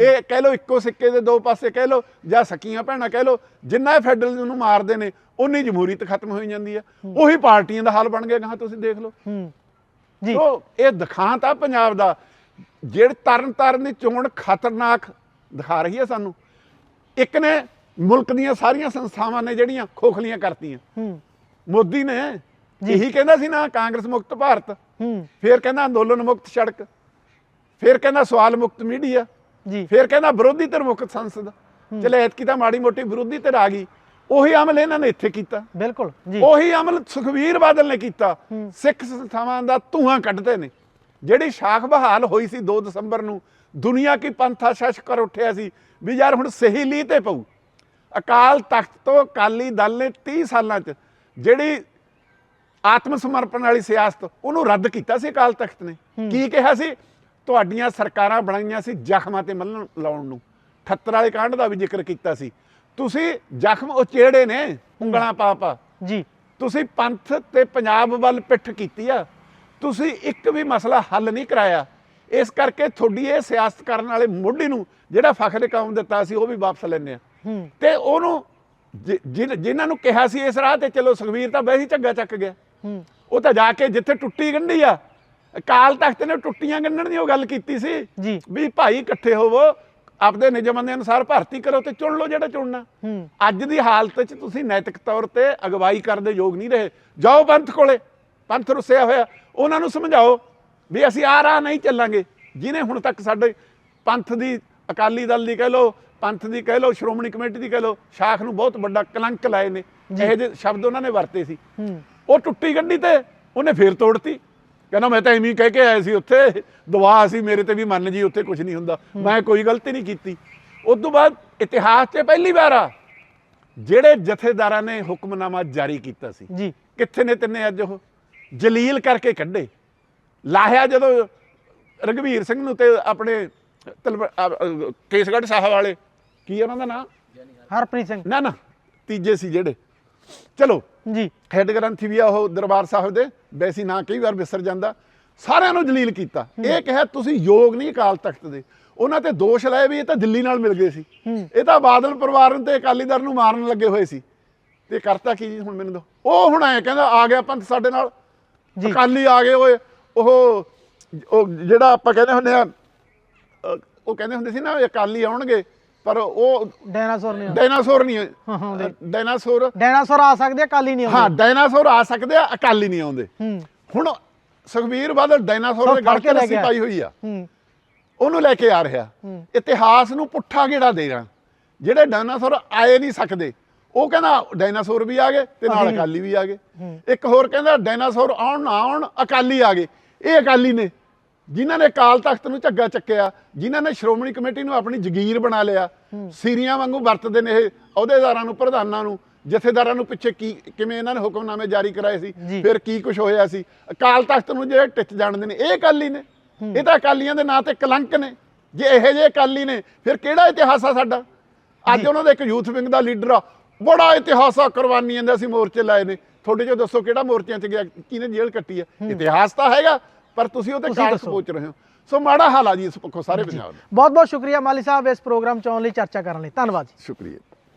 ਇਹ ਕਹਿ ਲਓ ਇੱਕੋ ਸਿੱਕੇ ਦੇ ਦੋ ਪਾਸੇ ਕਹਿ ਲਓ ਜਾਂ ਸਕੀਆਂ ਭੈਣਾਂ ਕਹਿ ਲਓ ਜਿੰਨਾ ਇਹ ਫੈਡਰਲਿਜ਼ਮ ਨੂੰ ਮਾਰਦੇ ਨੇ ਉਨੀ ਜਮਹੂਰੀਅਤ ਖਤਮ ਹੋਈ ਜਾਂਦੀ ਆ। ਉਹੀ ਪਾਰਟੀਆਂ ਦਾ ਹਾਲ ਬਣ ਗਿਆ ਗਾਂ ਤੁਸੀਂ ਦੇਖ ਲਓ। ਹੂੰ। ਜੀ। ਸੋ ਇਹ ਦਿਖਾਂਤ ਆ ਪੰਜਾਬ ਦਾ। ਜਿਹੜੇ ਤਰਨ ਤਾਰਨ ਦੀ ਚੋਣ ਖਤਰਨਾਕ ਦਿਖਾ ਰਹੀ ਹੈ ਸਾਨੂੰ ਇੱਕ ਨੇ ਮੁਲਕ ਦੀਆਂ ਸਾਰੀਆਂ ਸੰਸਥਾਵਾਂ ਨੇ ਜਿਹੜੀਆਂ ਖੋਖਲੀਆਂ ਕਰਤੀਆਂ। ਹੂੰ। ਮੋਦੀ ਨੇ ਇਹੀ ਕਹਿੰਦਾ ਸੀ ਨਾ ਕਾਂਗਰਸ ਮੁਕਤ ਭਾਰਤ। ਹੂੰ। ਫਿਰ ਕਹਿੰਦਾ ਅੰਦੋਲਨ ਮੁਕਤ ਸੜਕ। ਫਿਰ ਕਹਿੰਦਾ ਸਵਾਲ ਮੁਕਤ ਮੀਡੀਆ। ਫਿਰ ਕਹਿੰਦਾ ਵਿਰੋਧੀ ਧਿਰ ਮੁਕਤ ਸੰਸਦ। ਚਲੇ ਐਤਕੀ ਤਾਂ ਮਾੜੀ ਮੋਟੀ ਵਿਰੋਧੀ ਧਿਰ ਆ ਗਈ। ਉਹੀ ਅਮਲ ਇਹਨਾਂ ਨੇ ਇੱਥੇ ਕੀਤਾ। ਬਿਲਕੁਲ ਜੀ। ਉਹੀ ਅਮਲ ਸੁਖਵੀਰ ਬਾਦਲ ਨੇ ਕੀਤਾ। ਸਿੱਖ ਸੰਸਥਾਵਾਂ ਦਾ ਧੂਆਂ ਕੱਢਦੇ ਨੇ। ਜਿਹੜੀ ਸ਼ਾਖ ਬਹਾਲ ਹੋਈ ਸੀ 2 ਦਸੰਬਰ ਨੂੰ ਦੁਨੀਆ ਕੀ ਪੰਥਾ ਸ਼ਸ਼ ਕਰ ਉੱਠਿਆ ਸੀ ਵੀ ਯਾਰ ਹੁਣ ਸਹੀ ਲੀਹ ਤੇ ਪਊ। ਅਕਾਲ ਤਖਤ ਤੋਂ ਅਕਾਲੀ ਦਲ ਨੇ 30 ਸਾਲਾਂ 'ਚ ਜਿਹੜੀ ਆਤਮ ਸਮਰਪਣ ਵਾਲੀ ਸਿਆਸਤ ਉਹਨੂੰ ਰੱਦ ਕੀਤਾ ਸੀ ਅਕਾਲ ਤਖਤ ਨੇ। ਕੀ ਕਿਹਾ ਸੀ? ਤੁਹਾਡੀਆਂ ਸਰਕਾਰਾਂ ਬਣਾਈਆਂ ਸੀ ਜ਼ਖਮਾਂ ਤੇ ਮੱਲਣ ਲਾਉਣ ਨੂੰ। 78 ਵਾਲੇ ਕਾਂਡ ਦਾ ਵੀ ਜ਼ਿਕਰ ਕੀਤਾ ਸੀ। ਤੁਸੀਂ ਜ਼ਖਮ ਉਚੇੜੇ ਨੇ ਉਂਗਲਾਂ ਪਾ ਪਾ ਜੀ। ਤੁਸੀਂ ਪੰਥ ਤੇ ਪੰਜਾਬ ਵੱਲ ਪਿੱਠ ਕੀਤੀ ਆ। ਤੁਸੀਂ ਇੱਕ ਵੀ ਮਸਲਾ ਹੱਲ ਨਹੀਂ ਕਰਾਇਆ। ਇਸ ਕਰਕੇ ਤੁਹਾਡੀ ਇਹ ਸਿਆਸਤ ਕਰਨ ਵਾਲੇ ਮੋਢੀ ਨੂੰ ਜਿਹੜਾ ਫਖਰ ਕੌਮ ਦਿੱਤਾ ਸੀ ਉਹ ਵੀ ਵਾਪਸ ਲੈਣੇ ਆ। ਤੇ ਉਹਨੂੰ ਜਿ- ਜਿਨ- ਜਿਨ੍ਹਾਂ ਨੂੰ ਕਿਹਾ ਸੀ ਇਸ ਰਾਹ ਤੇ ਚਲੋ ਸੁਖਵੀਰ ਤਾਂ ਵੈਸੇ ਹੀ ਝੱਗਾ ਚੱਕ ਗਿਆ। ਉਹ ਤਾਂ ਜਾ ਕੇ ਜਿੱਥੇ ਟੁੱਟੀ ਗੰਢੀ ਆ ਅਕਾਲ ਤਖਤ ਨੇ ਟੁੱਟੀਆਂ ਗੰਢਣ ਦੀ ਉਹ ਗੱਲ ਕੀਤੀ ਸੀ ਜੀ। ਵੀ ਭਾਈ ਇਕੱਠੇ ਹੋਵੋ ਆਪਦੇ ਨਿਯਮਾਂ ਦੇ ਅਨੁਸਾਰ ਭਰਤੀ ਕਰੋ ਤੇ ਚੁਣ ਲਓ ਜਿਹੜਾ ਚੁਣਨਾ। ਅੱਜ ਦੀ ਹਾਲਤ 'ਚ ਤੁਸੀਂ ਨੈਤਿਕ ਤੌਰ ਤੇ ਅਗਵਾਈ ਕਰਨ ਦੇ ਯੋਗ ਨਹੀਂ ਰਹੇ। ਜਾਓ ਪੰਥ ਕੋਲੇ ਪੰਥ ਰੁੱਸਿਆ ਹੋਇਆ। ਉਹਨਾਂ ਨੂੰ ਸਮਝਾਓ ਵੀ ਅਸੀਂ ਆ ਰਾਹ ਨਹੀਂ ਚੱਲਾਂਗੇ। ਜਿਨੇ ਹੁਣ ਤੱਕ ਸਾਡੇ ਪੰਥ ਦੀ ਅਕਾਲੀ ਦਲ ਦੀ ਕਹਿ ਲਓ ਪੰਥ ਦੀ ਕਹਿ ਲਓ ਸ਼੍ਰੋਮਣੀ ਕਮੇਟੀ ਦੀ ਕਹਿ ਲਓ ਸ਼ਾਖ ਨੂੰ ਬਹੁਤ ਵੱਡਾ ਕਲੰਕ ਲਾਏ ਨੇ। ਇਹੋ ਜਿਹੇ ਸ਼ਬਦ ਉਹਨਾਂ ਨੇ ਵਰਤੇ ਸੀ। ਉਹ ਟੁੱਟੀ ਗੰਢੀ ਤੇ ਉਹਨੇ ਫੇਰ ਤੋੜਤੀ। ਕਹਿੰਦਾ ਮੈਂ ਤਾਂ ਐਵੇਂ ਕਹਿ ਕੇ ਆਇਆ ਸੀ ਉੱਥੇ ਦੁਆ ਸੀ ਮੇਰੇ ਤੇ ਵੀ ਮੰਨ ਜੀ ਉੱਥੇ ਕੁਝ ਨਹੀਂ ਹੁੰਦਾ। ਮੈਂ ਕੋਈ ਗਲਤੀ ਨਹੀਂ ਕੀਤੀ। ਉਸ ਤੋਂ ਬਾਅਦ ਇਤਿਹਾਸ 'ਚ ਪਹਿਲੀ ਵਾਰ ਆ ਜਿਹੜੇ ਜਥੇਦਾਰਾਂ ਨੇ ਹੁਕਮਨਾਮਾ ਜਾਰੀ ਕੀਤਾ ਸੀ। ਜੀ। ਕਿੱਥੇ ਨੇ ਤਿੰਨੇ ਅੱਜ ਉਹ? ਜਲੀਲ ਕਰਕੇ ਕੱਢੇ। ਲਾਹਿਆ ਜਦੋਂ ਰਗਵੀਰ ਸਿੰਘ ਨੂੰ ਤੇ ਆਪਣੇ ਕੇਸਗੜ੍ਹ ਸਾਹਿਬ ਵਾਲੇ ਕੀ ਉਹਨਾਂ ਦਾ ਨਾਮ ਹਰਪ੍ਰੀਤ ਸਿੰਘ। ਨਾ ਨਾ ਤੀਜੇ ਸੀ ਜਿਹੜੇ। ਚਲੋ ਜੀ। ਹੈੱਡ ਗ੍ਰੰਥੀ ਵੀ ਆ ਉਹ ਦਰਬਾਰ ਸਾਹਿਬ ਦੇ ਵੈਸੀ ਨਾਂ ਕਈ ਵਾਰ ਵਿਸਰ ਜਾਂਦਾ। ਸਾਰਿਆਂ ਨੂੰ ਜਲੀਲ ਕੀਤਾ। ਇਹ ਕਿਹਾ ਤੁਸੀਂ ਯੋਗ ਨਹੀਂ ਅਕਾਲ ਤਖਤ ਦੇ। ਉਹਨਾਂ ਤੇ ਦੋਸ਼ ਲਾਏ ਵੀ ਇਹ ਤਾਂ ਦਿੱਲੀ ਨਾਲ ਮਿਲ ਗਏ ਸੀ। ਇਹ ਤਾਂ ਬਾਦਲ ਪਰਿਵਾਰ ਨੂੰ ਤੇ ਅਕਾਲੀ ਦਲ ਨੂੰ ਮਾਰਨ ਲੱਗੇ ਹੋਏ ਸੀ। ਤੇ ਕਰਤਾ ਕੀ ਜੀ? ਹੁਣ ਮੈਨੂੰ ਦੋ ਉਹ ਹੁਣ ਐ ਕਹਿੰਦਾ ਆ ਗਿਆ ਪੰਥ ਸਾਡੇ ਨਾਲ। ਅਕਾਲੀ ਆ ਗਏ ਓਏ ਉਹ ਉਹ ਜਿਹੜਾ ਆਪਾਂ ਕਹਿੰਦੇ ਹੁੰਦੇ ਆ ਉਹ ਕਹਿੰਦੇ ਹੁੰਦੇ ਸੀ ਨਾ ਅਕਾਲੀ ਆਉਣਗੇ। ਪਰ ਉਹ ਡਾਇਨਾਸੌਰ ਨਹੀਂ ਆਉਂਦੇ। ਡਾਇਨਾਸੌਰ ਨਹੀਂ ਹਾਂ, ਹਾਂ, ਉਹਦੇ- ਡਾਇਨਾਸੌਰ ਡਾਇਨਾਸੌਰ ਆ ਸਕਦੇ ਆ ਕਾਲੀ ਨਹੀਂ ਹਾਂ ਆਉਂਦੇ। ਡਾਇਨਾਸੌਰ ਆ ਸਕਦੇ ਆ ਅਕਾਲੀ ਨਹੀਂ ਆਉਂਦੇ। ਹੂੰ। ਹੁਣ ਸੁਖਵੀਰ ਬਾਦਲ ਡਾਇਨਾਸੌਰ ਦੇ ਗਲ ਕੇ ਰੱਸੀ। ਪਾਈ ਹੋਈ ਆ। ਹੂੰ। ਉਹਨੂੰ ਲੈ ਕੇ ਆ ਰਿਹਾ। ਹੂੰ। ਇਤਿਹਾਸ ਨੂੰ ਪੁੱਠਾ ਗੇੜਾ ਦੇਣਾ ਜਿਹੜੇ ਡਾਇਨਾਸੌਰ ਆਏ ਨਹੀਂ ਸਕਦੇ ਉਹ ਕਹਿੰਦਾ ਡਾਇਨਾਸੌਰ ਵੀ ਆ ਗਏ ਤੇ ਨਾਲ ਅਕਾਲੀ ਵੀ ਆ ਗਏ। ਇੱਕ ਹੋਰ ਕਹਿੰਦਾ ਡਾਇਨਾਸੌਰ ਆਉਣ ਨਾ ਆਉਣ ਅਕਾਲੀ ਆ ਗਏ। ਇਹ ਅਕਾਲੀ ਨੇ। ਜਿਨ੍ਹਾਂ ਨੇ ਕਾਲ ਤਖਤ ਨੂੰ ਝੱਗਾ ਚੱਕਿਆ ਜਿਨ੍ਹਾਂ ਨੇ ਸ਼੍ਰੋਮਣੀ ਕਮੇਟੀ ਨੂੰ ਆਪਣੀ ਜਗੀਰ ਬਣਾ ਲਿਆ ਸੀਰੀਆਂ ਵਾਂਗੂ ਵਰਤਦੇ ਨੇ ਇਹ ਅਹੁਦੇਦਾਰਾਂ ਨੂੰ ਪ੍ਰਧਾਨਾਂ ਨੂੰ ਜਥੇਦਾਰਾਂ ਨੂੰ ਪਿੱਛੇ ਕੀ ਕਿਵੇਂ ਇਹਨਾਂ ਨੇ ਹੁਕਮਨਾਮੇ ਜਾਰੀ ਕਰਾਏ ਸੀ। ਫਿਰ ਕੀ ਕੁਝ ਹੋਇਆ ਸੀ? ਅਕਾਲ ਤਖਤ ਨੂੰ ਜਿਹੜੇ ਟਿੱਚ ਜਾਣਦੇ ਨੇ ਇਹ ਅਕਾਲੀ ਨੇ। ਇਹ ਤਾਂ ਅਕਾਲੀਆਂ ਦੇ ਨਾਂ ਤੇ ਕਲੰਕ ਨੇ। ਜੇ ਇਹੋ ਜਿਹੇ ਅਕਾਲੀ ਨੇ ਫਿਰ ਕਿਹੜਾ ਇਤਿਹਾਸ ਆ ਸਾਡਾ? ਅੱਜ ਉਹਨਾਂ ਦਾ ਇੱਕ ਯੂਥ ਵਿੰਗ ਦਾ ਲੀਡਰ ਆ। ਬੜਾ ਇਤਿਹਾਸ ਆ ਕੁਰਬਾਨੀਆਂ ਦੇ ਅਸੀਂ ਮੋਰਚੇ ਲਾਏ ਨੇ। ਤੁਹਾਡੇ ਚੋਂ ਦੱਸੋ ਕਿਹੜਾ ਮੋਰਚਿਆਂ 'ਚ ਗਿਆ ਕਿਹਨੇ ਜੇਲ੍ਹ ਕੱਟੀ ਆ? ਇਤਿਹਾਸ ਤਾਂ ਹੈਗਾ ਪਰ ਤੁਸੀਂ ਕਾਲਕ ਦੱਸੋ। ਪਹੁੰਚ ਰਹੇ ਹੋ। ਸੋ ਮਾੜਾ ਹਾਲ ਆ ਜੀ ਇਸ ਪੱਖੋਂ ਸਾਰੇ ਪੰਜਾਬ ਦਾ। ਬਹੁਤ ਬਹੁਤ ਸ਼ੁਕਰੀਆ ਮਾਲੀ ਸਾਹਿਬ ਇਸ ਪ੍ਰੋਗਰਾਮ ਚ ਆਉਣ ਲਈ ਚਰਚਾ ਕਰਨ ਲਈ। ਧੰਨਵਾਦ ਜੀ। ਸ਼ੁਕਰੀਆ।